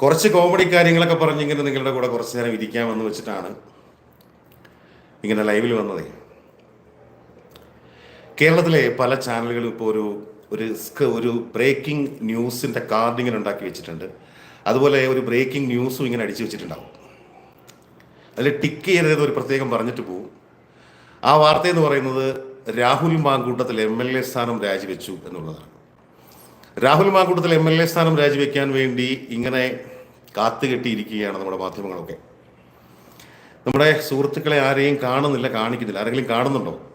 കുറച്ച് കോമഡി കാര്യങ്ങളൊക്കെ പറഞ്ഞ് ഇങ്ങനെ നിങ്ങളുടെ കൂടെ കുറച്ച് നേരം ഇരിക്കാമെന്ന് വെച്ചിട്ടാണ് ഇങ്ങനെ ലൈവിൽ വന്നത്. കേരളത്തിലെ പല ചാനലുകളും ഇപ്പോൾ ഒരു ഒരു ഒരു ബ്രേക്കിംഗ് ന്യൂസിന്റെ കാർഡ് ഇങ്ങനെ ഉണ്ടാക്കി വെച്ചിട്ടുണ്ട്. അതുപോലെ ഒരു ബ്രേക്കിംഗ് ന്യൂസും ഇങ്ങനെ അടിച്ചു വെച്ചിട്ടുണ്ടാവും. അതിൽ ടിക്ക് ചെയ്തത് ഒരു പ്രത്യേകം പറഞ്ഞിട്ട് പോവും. ആ വാർത്ത എന്ന് പറയുന്നത് Rahul Mankoottathil M L A സ്ഥാനം രാജിവെച്ചു എന്നുള്ളതാണ്. Rahul Mankoottathil M L A സ്ഥാനം രാജിവെക്കാൻ വേണ്ടി ഇങ്ങനെ കാത്തുകെട്ടിയിരിക്കുകയാണ് നമ്മുടെ മാധ്യമങ്ങളൊക്കെ. നമ്മുടെ സുഹൃത്തുക്കളെ ആരെയും കാണുന്നില്ല കാണിക്കുന്നില്ല. ആരെങ്കിലും കാണുന്നുണ്ടോ?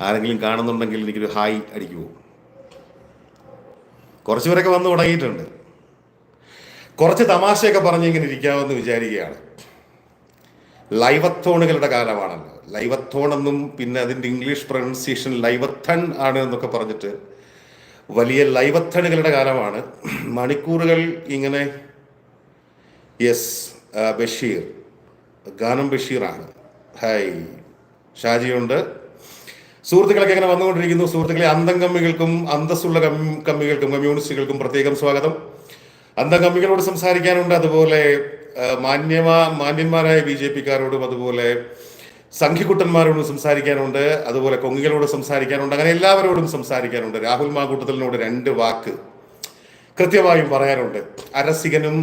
ആരെങ്കിലും കാണുന്നുണ്ടെങ്കിൽ എനിക്കൊരു ഹായ് അടിക്കുമോ കുറച്ചുപേരൊക്കെ വന്ന് തുടങ്ങിയിട്ടുണ്ട്. കുറച്ച് തമാശയൊക്കെ പറഞ്ഞ് ഇങ്ങനെ ഇരിക്കാമെന്ന് വിചാരിക്കുകയാണ്. ലൈവത്തോണുകളുടെ കാലമാണല്ലോ. ലൈവത്തോൺ എന്നും പിന്നെ അതിന്റെ ഇംഗ്ലീഷ് പ്രൊനൗൺസിയേഷൻ ലൈവത്തൺ ആണ് എന്നൊക്കെ പറഞ്ഞിട്ട് വലിയ ലൈവത്തണികളുടെ കാലമാണ്. മണിക്കൂറുകൾ ഇങ്ങനെ യെസ് ബഷീർ ഗാനം ബഷീറാണ്. ഹായ് ഷാജിയുണ്ട്. സുഹൃത്തുക്കളൊക്കെ എങ്ങനെ വന്നുകൊണ്ടിരിക്കുന്നു. സുഹൃത്തുക്കളെ അന്തം കമ്മികൾക്കും അന്തസ്സുള്ള കമ്മികൾക്കും കമ്മ്യൂണിസ്റ്റുകൾക്കും പ്രത്യേകം സ്വാഗതം. അന്തം കമ്മികളോട് സംസാരിക്കാനുണ്ട്. അതുപോലെ മാന്യമാ മാന്യന്മാരായ ബി ജെ പിക്കാരോടും അതുപോലെ സംഘിക്കുട്ടന്മാരോടും സംസാരിക്കാനുണ്ട് അതുപോലെ കൊങ്ങികളോട് സംസാരിക്കാനുണ്ട് അങ്ങനെ എല്ലാവരോടും സംസാരിക്കാനുണ്ട്. രാഹുൽ മാകൂട്ടത്തലിനോട് രണ്ട് വാക്ക് കൃത്യമായും പറയാനുണ്ട്. അരസികനും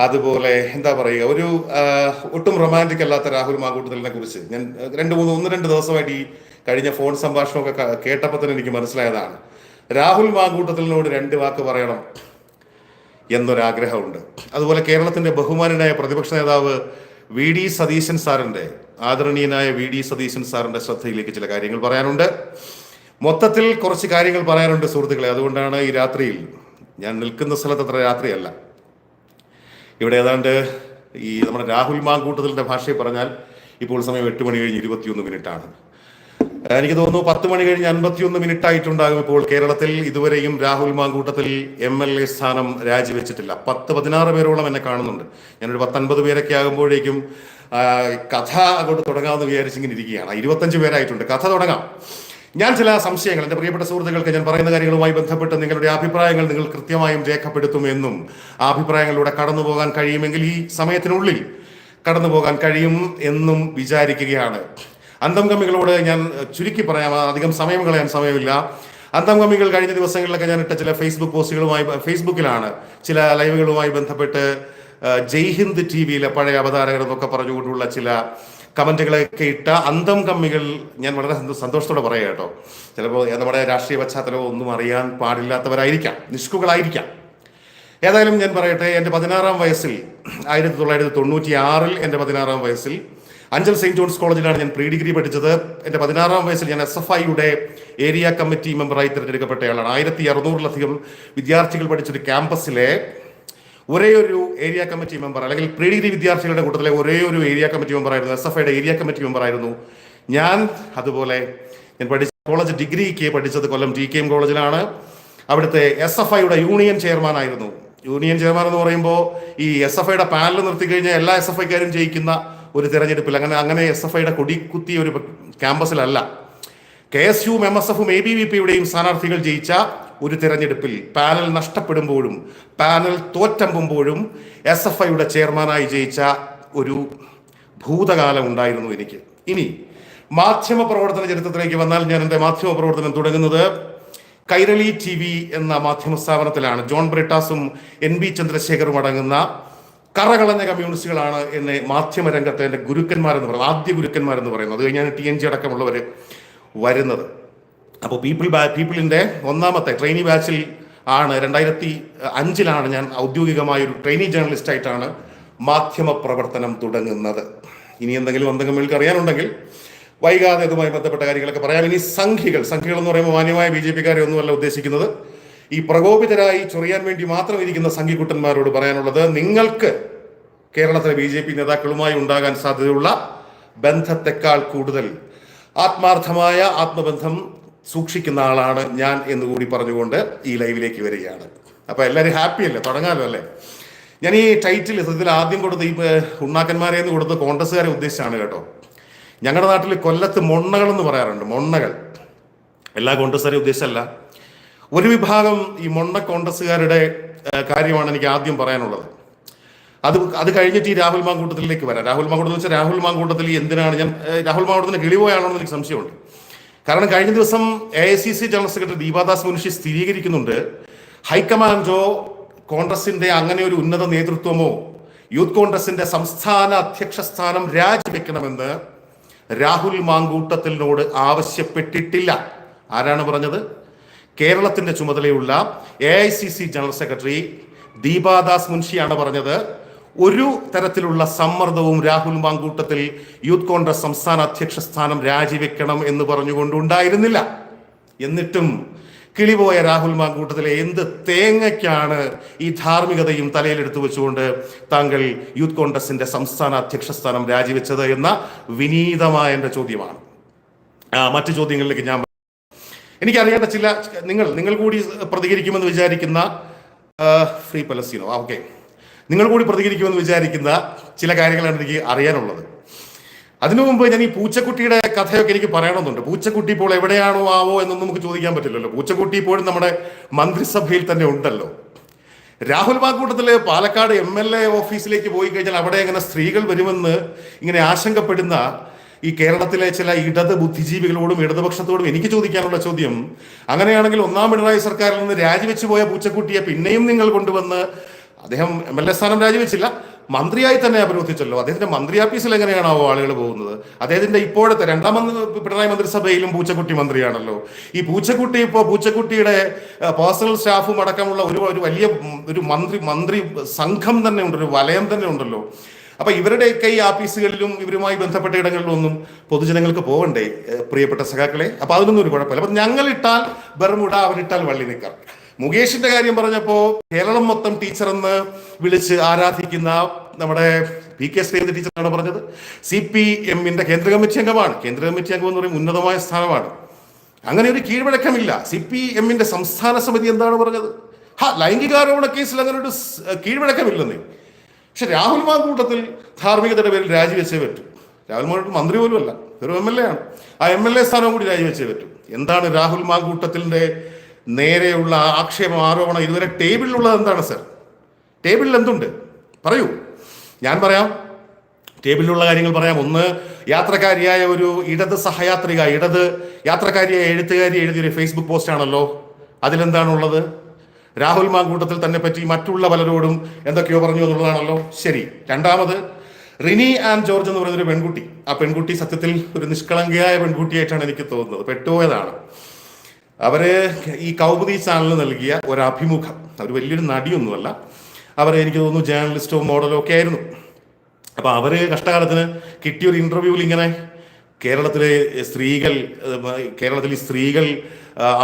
അതുപോലെ എന്താ പറയുക ഒരു ഒട്ടും റൊമാന്റിക് അല്ലാത്ത രാഹുൽ മാകൂട്ടത്തലിനെ കുറിച്ച്. ഞാൻ രണ്ട് മൂന്ന് ഒന്ന് രണ്ട് ദിവസമായിട്ട് ഈ കഴിഞ്ഞ ഫോൺ സംഭാഷണമൊക്കെ കേട്ടപ്പോൾ തന്നെ എനിക്ക് മനസ്സിലായതാണ്. രാഹുൽ മാങ്കൂട്ടത്തിലിനോട് രണ്ട് വാക്ക് പറയണം എന്നൊരാഗ്രഹമുണ്ട്. അതുപോലെ കേരളത്തിന്റെ ബഹുമാനനായ പ്രതിപക്ഷ നേതാവ് വി ഡി സതീശൻ സാറിന്റെ ആദരണീയനായ വി ഡി സതീശൻ സാറിന്റെ ശ്രദ്ധയിലേക്ക് ചില കാര്യങ്ങൾ പറയാനുണ്ട്. മൊത്തത്തിൽ കുറച്ച് കാര്യങ്ങൾ പറയാനുണ്ട് സുഹൃത്തുക്കളെ. അതുകൊണ്ടാണ് ഈ രാത്രിയിൽ ഞാൻ നിൽക്കുന്ന സ്ഥലത്ത് അത്ര രാത്രിയല്ല. ഇവിടെ ഏതാണ്ട് ഈ നമ്മുടെ രാഹുൽ മാങ്കൂട്ടത്തിന്റെ ഭാഷയിൽ പറഞ്ഞാൽ ഇപ്പോൾ സമയം എട്ട് മണി കഴിഞ്ഞ് ഇരുപത്തിയൊന്ന് മിനിറ്റ് ആണ് എനിക്ക് തോന്നുന്നു പത്ത് മണി കഴിഞ്ഞ് അൻപത്തിയൊന്ന് മിനിറ്റ് ആയിട്ടുണ്ടാകും ഇപ്പോൾ കേരളത്തിൽ ഇതുവരെയും Rahul Mankoottathil M L A സ്ഥാനം രാജിവെച്ചിട്ടില്ല. പത്ത് പതിനാറ് പേരോളം എന്നെ കാണുന്നുണ്ട്. ഞാനൊരു പത്തൊൻപത് പേരൊക്കെ ആകുമ്പോഴേക്കും കഥ അങ്ങോട്ട് തുടങ്ങാമെന്ന് വിചാരിച്ചിങ്ങനെ ഇരിക്കുകയാണ്. ഇരുപത്തഞ്ച് പേരായിട്ടുണ്ട്. കഥ തുടങ്ങാം. ഞാൻ ചില സംശയങ്ങൾ എന്റെ പ്രിയപ്പെട്ട സുഹൃത്തുക്കൾക്ക് ഞാൻ പറയുന്ന കാര്യങ്ങളുമായി ബന്ധപ്പെട്ട് നിങ്ങളുടെ അഭിപ്രായങ്ങൾ നിങ്ങൾ കൃത്യമായും രേഖപ്പെടുത്തുമെന്നും ആ അഭിപ്രായങ്ങളിലൂടെ കടന്നു പോകാൻ കഴിയുമെങ്കിൽ ഈ സമയത്തിനുള്ളിൽ കടന്നു പോകാൻ കഴിയും എന്നും വിചാരിക്കുകയാണ്. അന്തം കമ്മികളോട് ഞാൻ ചുരുക്കി പറയാം. അധികം സമയം കളയാൻ സമയമില്ല. അന്തം കമ്മികൾ കഴിഞ്ഞ ദിവസങ്ങളിലൊക്കെ ഞാൻ ഇട്ട ചില ഫേസ്ബുക്ക് പോസ്റ്റുകളുമായി ഫേസ്ബുക്കിലാണ് ചില ലൈവുകളുമായി ബന്ധപ്പെട്ട് ജയ് ഹിന്ദ് ടി വിയിലെ പഴയ അവതാരകർ എന്നൊക്കെ പറഞ്ഞുകൊണ്ടുള്ള ചില കമന്റുകളൊക്കെ ഇട്ട അന്തം കമ്മികൾ ഞാൻ വളരെ സന്തോഷത്തോടെ പറയാം കേട്ടോ. ചിലപ്പോൾ നമ്മുടെ രാഷ്ട്രീയ പശ്ചാത്തലമോ ഒന്നും അറിയാൻ പാടില്ലാത്തവരായിരിക്കാം. നിഷ്കുകളായിരിക്കാം. ഏതായാലും ഞാൻ പറയട്ടെ എന്റെ പതിനാറാം വയസ്സിൽ ആയിരത്തി തൊള്ളായിരത്തി തൊണ്ണൂറ്റി ആറിൽ എന്റെ പതിനാറാം വയസ്സിൽ അഞ്ചൽ സെയിന്റ് ജോൺസ് കോളേജിലാണ് ഞാൻ പ്രീ ഡിഗ്രി പഠിച്ചത്. എന്റെ പതിനാറാം വയസ്സിൽ ഞാൻ എസ് എഫ് ഐയുടെ ഏരിയ കമ്മിറ്റി മെമ്പറായി തിരഞ്ഞെടുക്കപ്പെട്ടയാളാണ്. ആയിരത്തി അറുന്നൂറിലധികം വിദ്യാർത്ഥികൾ പഠിച്ചൊരു ക്യാമ്പസിലെ ഒരേ ഒരു ഏരിയ കമ്മിറ്റി മെമ്പർ അല്ലെങ്കിൽ പ്രീ ഡിഗ്രി വിദ്യാർത്ഥികളുടെ കൂട്ടത്തിലെ ഒരേ ഒരു ഏരിയ കമ്മിറ്റി മെമ്പർ ആയിരുന്നു എസ് എഫ് ഐയുടെ ഏരിയ കമ്മിറ്റി മെമ്പർ ആയിരുന്നു. ഞാൻ അതുപോലെ ഞാൻ പഠിച്ച കോളേജ് ഡിഗ്രിക്ക് പഠിച്ചത് കൊല്ലം ടി കെ എം കോളേജിലാണ് അവിടുത്തെ എസ് എഫ് ഐയുടെ യൂണിയൻ ചെയർമാൻ ആയിരുന്നു. യൂണിയൻ ചെയർമാൻ എന്ന് പറയുമ്പോൾ ഈ എസ് എഫ് ഐയുടെ പാനൽ നിർത്തി കഴിഞ്ഞാൽ എല്ലാ എസ് എഫ് ഐക്കാരും ജയിക്കുന്ന ഒരു തെരഞ്ഞെടുപ്പിൽ അങ്ങനെ അങ്ങനെ എസ് എഫ് ഐയുടെ കൊടി കുത്തിയ ഒരു ക്യാമ്പസിലല്ല കെ എസ് യുവും എം എസ് എഫും എ ബി വി പിയുടെയും സ്ഥാനാർത്ഥികൾ ജയിച്ച ഒരു തിരഞ്ഞെടുപ്പിൽ പാനൽ നഷ്ടപ്പെടുമ്പോഴും പാനൽ തോറ്റമ്പുമ്പോഴും എസ് എഫ് ഐയുടെ ചെയർമാനായി ജയിച്ച ഒരു ഭൂതകാലം ഉണ്ടായിരുന്നു എനിക്ക്. ഇനി മാധ്യമ പ്രവർത്തന ചരിത്രത്തിലേക്ക് വന്നാൽ ഞാൻ എന്റെ മാധ്യമ പ്രവർത്തനം തുടങ്ങുന്നത് കൈരളി ടി വി എന്ന മാധ്യമ സ്ഥാപനത്തിലാണ്. ജോൺ ബ്രിട്ടാസും എൻ ബി ചന്ദ്രശേഖറും അടങ്ങുന്ന കറകളഞ്ഞ കമ്മ്യൂണിസ്റ്റുകളാണ് എന്നെ മാധ്യമ രംഗത്തെ എന്റെ ഗുരുക്കന്മാരെന്ന് പറയുന്നത് ആദ്യ ഗുരുക്കന്മാരെന്ന് പറയുന്നത്. അത് കഴിഞ്ഞാണ് ടി എൻ ജി അടക്കമുള്ളവർ വരുന്നത്. അപ്പോൾ പീപ്പിൾ ബാ പീപ്പിളിന്റെ ഒന്നാമത്തെ ട്രെയിനി ബാച്ചിൽ ആണ് രണ്ടായിരത്തി അഞ്ചിലാണ് ഞാൻ ഔദ്യോഗികമായ ഒരു ട്രെയിനി ജേർണലിസ്റ്റ് ആയിട്ടാണ് മാധ്യമ പ്രവർത്തനം തുടങ്ങുന്നത്. ഇനി എന്തെങ്കിലും എന്തെങ്കിലും നിങ്ങൾക്ക് അറിയാനുണ്ടെങ്കിൽ വൈകാതെ അതുമായി ബന്ധപ്പെട്ട കാര്യങ്ങളൊക്കെ പറയാം. ഇനി സംഘികൾ സംഘികൾ എന്ന് പറയുമ്പോൾ മാന്യമായ ബി ജെ പിക്കാരെ ഒന്നുമല്ല ഉദ്ദേശിക്കുന്നത്. ഈ പ്രകോപിതരായി ചൊറിയാൻ വേണ്ടി മാത്രം ഇരിക്കുന്ന സംഘിക്കുട്ടന്മാരോട് പറയാനുള്ളത് നിങ്ങൾക്ക് കേരളത്തിലെ ബി ജെ പി നേതാക്കളുമായി ഉണ്ടാകാൻ സാധ്യതയുള്ള ബന്ധത്തെക്കാൾ കൂടുതൽ ആത്മാർത്ഥമായ ആത്മബന്ധം സൂക്ഷിക്കുന്ന ആളാണ് ഞാൻ എന്ന് കൂടി പറഞ്ഞുകൊണ്ട് ഈ ലൈവിലേക്ക് വരികയാണ്. അപ്പൊ എല്ലാവരും ഹാപ്പി അല്ലേ? തുടങ്ങാമല്ലോ അല്ലേ? ഞാൻ ഈ ടൈറ്റിൽ സത്യത്തിൽ ആദ്യം കൊടുത്ത ഈ ഉണ്ണാക്കന്മാരെ എന്ന് കൊടുത്ത് കോൺഗ്രസ്സുകാരെ ഉദ്ദേശിച്ചാണ് കേട്ടോ. ഞങ്ങളുടെ നാട്ടിൽ കൊല്ലത്ത് മൊണ്ണകൾ എന്ന് പറയാറുണ്ട് മൊണ്ണകൾ. എല്ലാ കോൺഗ്രസ്സുകാരെയും ഉദ്ദേശമല്ല ഒരു വിഭാഗം ഈ മൊണ്ണ കോൺഗ്രസ്സുകാരുടെ കാര്യമാണ് എനിക്ക് ആദ്യം പറയാനുള്ളത്. അത് അത് കഴിഞ്ഞിട്ട് ഈ രാഹുൽ മാങ്കൂട്ടത്തിലേക്ക് വരാം. രാഹുൽ മാങ്കൂട്ടത്തിൽ വെച്ചാൽ രാഹുൽ മാങ്കൂട്ടത്തിൽ എന്തിനാണ്? ഞാൻ രാഹുൽ മാങ്കൂട്ടത്തിന് കിളിപോയാണോ എന്ന് എനിക്ക് സംശയമുണ്ട്. കാരണം കഴിഞ്ഞ ദിവസം A I C C general secretary Deepa Das Munshi സ്ഥിരീകരിക്കുന്നുണ്ട്. ഹൈക്കമാൻഡോ കോൺഗ്രസിന്റെ അങ്ങനെ ഒരു ഉന്നത നേതൃത്വമോ യൂത്ത് കോൺഗ്രസിന്റെ സംസ്ഥാന അധ്യക്ഷ സ്ഥാനം രാജിവെക്കണമെന്ന് രാഹുൽ മാങ്കൂട്ടത്തിനോട് ആവശ്യപ്പെട്ടിട്ടില്ല. ആരാണ് പറഞ്ഞത്? കേരളത്തിന്റെ ചുമതലയുള്ള A I C C general secretary Deepa Das മുൻഷിയാണ് പറഞ്ഞത്. ഒരു തരത്തിലുള്ള സമ്മർദ്ദവും രാഹുൽ മാങ്കൂട്ടത്തിൽ യൂത്ത് കോൺഗ്രസ് സംസ്ഥാന അധ്യക്ഷ സ്ഥാനം രാജിവെക്കണം എന്ന് പറഞ്ഞുകൊണ്ടുണ്ടായിരുന്നില്ല എന്നിട്ടും കിളിപോയ രാഹുൽ മാങ്കൂട്ടത്തിലെ എന്ത് തേങ്ങയ്ക്കാണ് ഈ ധാർമ്മികതയും തലയിലെടുത്തു വെച്ചുകൊണ്ട് താങ്കൾ യൂത്ത് കോൺഗ്രസിന്റെ സംസ്ഥാന അധ്യക്ഷ സ്ഥാനം രാജിവെച്ചത് എന്ന വിനീതമായ എന്റെ ചോദ്യമാണ്. മറ്റു ചോദ്യങ്ങളിലേക്ക് ഞാൻ എനിക്കറിയേണ്ട ചില നിങ്ങൾ നിങ്ങൾ കൂടി പ്രതികരിക്കുമെന്ന് വിചാരിക്കുന്ന ഫ്രീ പലസ്തീനോ. ഓക്കെ. നിങ്ങൾ കൂടി പ്രതികരിക്കുമെന്ന് വിചാരിക്കുന്ന ചില കാര്യങ്ങളാണ് എനിക്ക് അറിയാനുള്ളത്. അതിനു മുമ്പ് ഞാൻ ഈ പൂച്ചക്കുട്ടിയുടെ കഥയൊക്കെ എനിക്ക് പറയണമെന്നുണ്ട്. പൂച്ചക്കുട്ടി ഇപ്പോൾ എവിടെയാണോ ആവോ എന്നൊന്നും നമുക്ക് ചോദിക്കാൻ പറ്റില്ലല്ലോ. പൂച്ചക്കുട്ടി ഇപ്പോഴും നമ്മുടെ മന്ത്രിസഭയിൽ തന്നെ ഉണ്ടല്ലോ. Rahul Mankoottathil Palakkad M L A ഓഫീസിലേക്ക് പോയി കഴിഞ്ഞാൽ അവിടെ ഇങ്ങനെ സ്ത്രീകൾ വരുമെന്ന് ഇങ്ങനെ ആശങ്കപ്പെടുന്ന ഈ കേരളത്തിലെ ചില ഇടത് ബുദ്ധിജീവികളോടും ഇടതുപക്ഷത്തോടും എനിക്ക് ചോദിക്കാനുള്ള ചോദ്യം അങ്ങനെയാണെങ്കിൽ ഒന്നാം പിണറായി സർക്കാരിൽ നിന്ന് രാജിവെച്ചു പോയ പൂച്ചക്കുട്ടിയെ പിന്നെയും നിങ്ങൾ കൊണ്ടുവന്ന് അദ്ദേഹം എം എൽ എ സ്ഥാനം രാജിവെച്ചില്ല. മന്ത്രിയായി തന്നെ പ്രവർത്തിച്ചല്ലോ അദ്ദേഹത്തിന്റെ മന്ത്രി ഓഫീസിൽ എങ്ങനെയാണാവോ ആളുകൾ പോകുന്നത്? അദ്ദേഹത്തിന്റെ ഇപ്പോഴത്തെ രണ്ടാം പിണറായി മന്ത്രിസഭയിലും പൂച്ചക്കുട്ടി മന്ത്രിയാണല്ലോ. ഈ പൂച്ചക്കുട്ടി ഇപ്പോൾ പൂച്ചക്കുട്ടിയുടെ പേഴ്സണൽ സ്റ്റാഫും അടക്കമുള്ള ഒരു ഒരു വലിയ ഒരു മന്ത്രി മന്ത്രി സംഘം തന്നെ ഉണ്ട് ഒരു വലയം തന്നെ ഉണ്ടല്ലോ. അപ്പൊ ഇവരുടെയൊക്കെ ഈ ആഫീസുകളിലും ഇവരുമായി ബന്ധപ്പെട്ട ഇടങ്ങളിലൊന്നും പൊതുജനങ്ങൾക്ക് പോകണ്ടേ പ്രിയപ്പെട്ട സഖാക്കളെ? അപ്പൊ അതിനൊന്നും ഒരു കുഴപ്പമില്ല. അപ്പൊ ഞങ്ങൾ ഇട്ടാൽ ബെർമുട അവരിട്ടാൽ വള്ളി നിക്കർ. മുകേഷിന്റെ കാര്യം പറഞ്ഞപ്പോ കേരളം മൊത്തം ടീച്ചർ എന്ന് വിളിച്ച് ആരാധിക്കുന്ന നമ്മുടെ പി കെ ശ്രീധർ ടീച്ചറാണ് പറഞ്ഞത്. സി പി എമ്മിന്റെ കേന്ദ്ര കമ്മിറ്റി അംഗമാണ്. കേന്ദ്ര കമ്മിറ്റി അംഗം എന്ന് പറയുമ്പോൾ ഉന്നതമായ സ്ഥാനമാണ്. അങ്ങനെ ഒരു കീഴ്വഴക്കമില്ല. സി പി എമ്മിന്റെ സംസ്ഥാന സമിതി എന്താണ് പറഞ്ഞത്? ഹാ ലൈംഗികാരോപണ കേസിൽ അങ്ങനെ ഒരു കീഴ്വഴക്കമില്ലെന്നേ. പക്ഷെ രാഹുൽ മാങ്കൂട്ടത്തിൽ ധാർമ്മികതയുടെ പേരിൽ രാജിവെച്ചേ പറ്റൂ. രാഹുൽ മാങ്കൂട്ടം മന്ത്രി പോലും അല്ല ഒരു എം എൽ എ ആണ്. ആ എം എൽ എ സ്ഥാനവും കൂടി രാജിവെച്ചേ പറ്റൂ. എന്താണ് രാഹുൽ മാങ്കൂട്ടത്തിന്റെ നേരെയുള്ള ആക്ഷേപം ആരോപണം ഇതുവരെ ടേബിളിലുള്ളത് എന്താണ് സർ? ടേബിളിൽ എന്തുണ്ട് പറയൂ. ഞാൻ പറയാം. ടേബിളിലുള്ള കാര്യങ്ങൾ പറയാം. ഒന്ന് യാത്രക്കാരിയായ ഒരു ഇടത് സഹയാത്രിക ഇടത് യാത്രക്കാരിയായ എഴുത്തുകാരി എഴുതിയൊരു ഫേസ്ബുക്ക് പോസ്റ്റ് ആണല്ലോ. അതിലെന്താണുള്ളത്? രാഹുൽ മാങ്കൂട്ടത്തിൽ തന്നെ പറ്റി മറ്റുള്ള പലരോടും എന്തൊക്കെയോ പറഞ്ഞു എന്നുള്ളതാണല്ലോ. ശരി. രണ്ടാമത് റിനി ആൻഡ് ജോർജ് എന്ന് പറയുന്നൊരു പെൺകുട്ടി. ആ പെൺകുട്ടി സത്യത്തിൽ ഒരു നിഷ്കളങ്കയായ പെൺകുട്ടിയായിട്ടാണ് എനിക്ക് തോന്നുന്നത്. പെട്ടുപോയതാണ്. അവർ ഈ കൗമുദി ചാനൽ നൽകിയ ഒരു അഭിമുഖം അവർ വലിയൊരു നടിയൊന്നുമല്ല. അവർ എനിക്ക് തോന്നുന്നു ജേർണലിസ്റ്റോ മോഡലോ ഒക്കെ ആയിരുന്നു. അപ്പോൾ അവർ കഷ്ടകാലത്തിന് കിട്ടിയ ഒരു ഇന്റർവ്യൂവിൽ ഇങ്ങനെ കേരളത്തിലെ സ്ത്രീകൾ കേരളത്തിലെ സ്ത്രീകൾ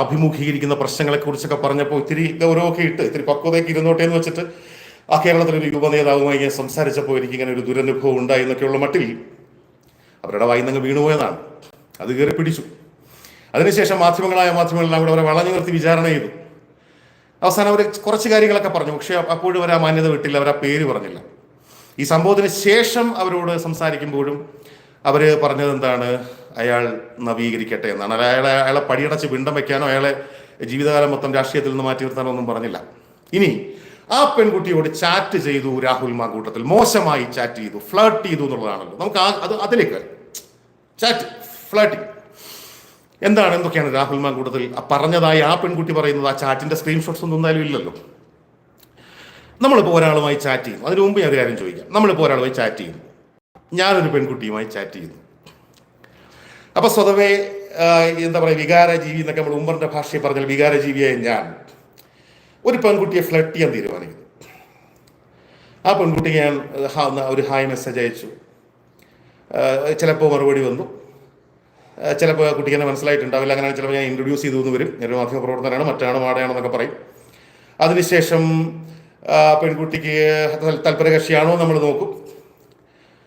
അഭിമുഖീകരിക്കുന്ന പ്രശ്നങ്ങളെക്കുറിച്ചൊക്കെ പറഞ്ഞപ്പോൾ ഇത്തിരി ഗൗരവമൊക്കെ ഇട്ട് ഇത്തിരി പക്വതയൊക്കെ ഇരുന്നോട്ടെ എന്ന് വെച്ചിട്ട് ആ കേരളത്തിലെ ഒരു യുവ നേതാവുമായി ഇങ്ങനെ സംസാരിച്ചപ്പോൾ എനിക്ക് ഇങ്ങനെ ഒരു ദുരനുഭവം ഉണ്ടായി എന്നൊക്കെയുള്ള മട്ടിൽ അവരുടെ വായിന്നങ്ങ് വീണുപോയതാണ്. അത് കയറി പിടിച്ചു. അതിനുശേഷം മാധ്യമങ്ങളായ മാധ്യമങ്ങളെല്ലാം കൂടെ അവരെ വളഞ്ഞു നിർത്തി വിചാരണ ചെയ്തു. അവസാനം അവർ കുറച്ച് കാര്യങ്ങളൊക്കെ പറഞ്ഞു. പക്ഷേ അപ്പോഴും അവർ ആ മാന്യത വിട്ടില്ല. അവർ ആ പേര് പറഞ്ഞില്ല. ഈ സംഭവത്തിന് ശേഷം അവരോട് സംസാരിക്കുമ്പോഴും അവർ പറഞ്ഞത് എന്താണ്? അയാൾ നവീകരിക്കട്ടെ എന്നാണ്. അയാളെ അയാളെ പടിയടച്ച് പിണ്ടം വെക്കാനോ അയാളെ ജീവിതകാലം മൊത്തം രാഷ്ട്രീയത്തിൽ നിന്ന് മാറ്റി നിർത്താനോ ഒന്നും പറഞ്ഞില്ല. ഇനി ആ പെൺകുട്ടിയോട് ചാറ്റ് ചെയ്തു രാഹുൽ മാങ്കൂട്ടത്തിൽ. മോശമായി ചാറ്റ് ചെയ്തു. ഫ്ലർട്ട് ചെയ്തു എന്നുള്ളതാണല്ലോ. നമുക്ക് അത് അതിലേക്ക് ചാറ്റ് ഫ്ലർട്ടിങ്. എന്താണ് എന്തൊക്കെയാണ് രാഹുൽ മാങ്കൂട്ടത്തിൽ കൂട്ടത്തിൽ പറഞ്ഞതായി ആ പെൺകുട്ടി പറയുന്നത് ആ ചാറ്റിന്റെ സ്ക്രീൻഷോട്ട്സ് ഒന്നും എന്തായാലും ഇല്ലല്ലോ. നമ്മളിപ്പോൾ ഒരാളുമായി ചാറ്റ് ചെയ്യുന്നു. അതിനു മുമ്പ് ഞാൻ ഒരു കാര്യം ചോദിക്കാം. നമ്മളിപ്പോൾ ഒരാളുമായി ചാറ്റ് ചെയ്യുന്നു. ഞാനൊരു പെൺകുട്ടിയുമായി ചാറ്റ് ചെയ്യുന്നു. അപ്പൊ സ്വതവേ എന്താ പറയുക വികാരജീവി എന്നൊക്കെ നമ്മൾ ഉമ്മറിന്റെ ഭാഷയിൽ പറഞ്ഞാൽ വികാരജീവിയായ ഞാൻ ഒരു പെൺകുട്ടിയെ ഫ്ലട്ട് ചെയ്യാൻ തീരുമാനിക്കുന്നു. ആ പെൺകുട്ടിക്ക് ഞാൻ ഒരു ഹായ് മെസ്സേജ് അയച്ചു. ചിലപ്പോൾ മറുപടി വന്നു. ചിലപ്പോൾ കുട്ടിക്ക് തന്നെ മനസ്സിലായിട്ടുണ്ടാവില്ല. അങ്ങനെ ചിലപ്പോൾ ഞാൻ ഇൻട്രൊഡ്യൂസ് ചെയ്തു എന്ന് വരും. ഞാനൊരു മാധ്യമ പ്രവർത്തനമാണ് മറ്റാണ് മാടയാണെന്നൊക്കെ പറയും. അതിനുശേഷം പെൺകുട്ടിക്ക് തൽ- തൽപരകക്ഷിയാണോ നമ്മൾ നോക്കും.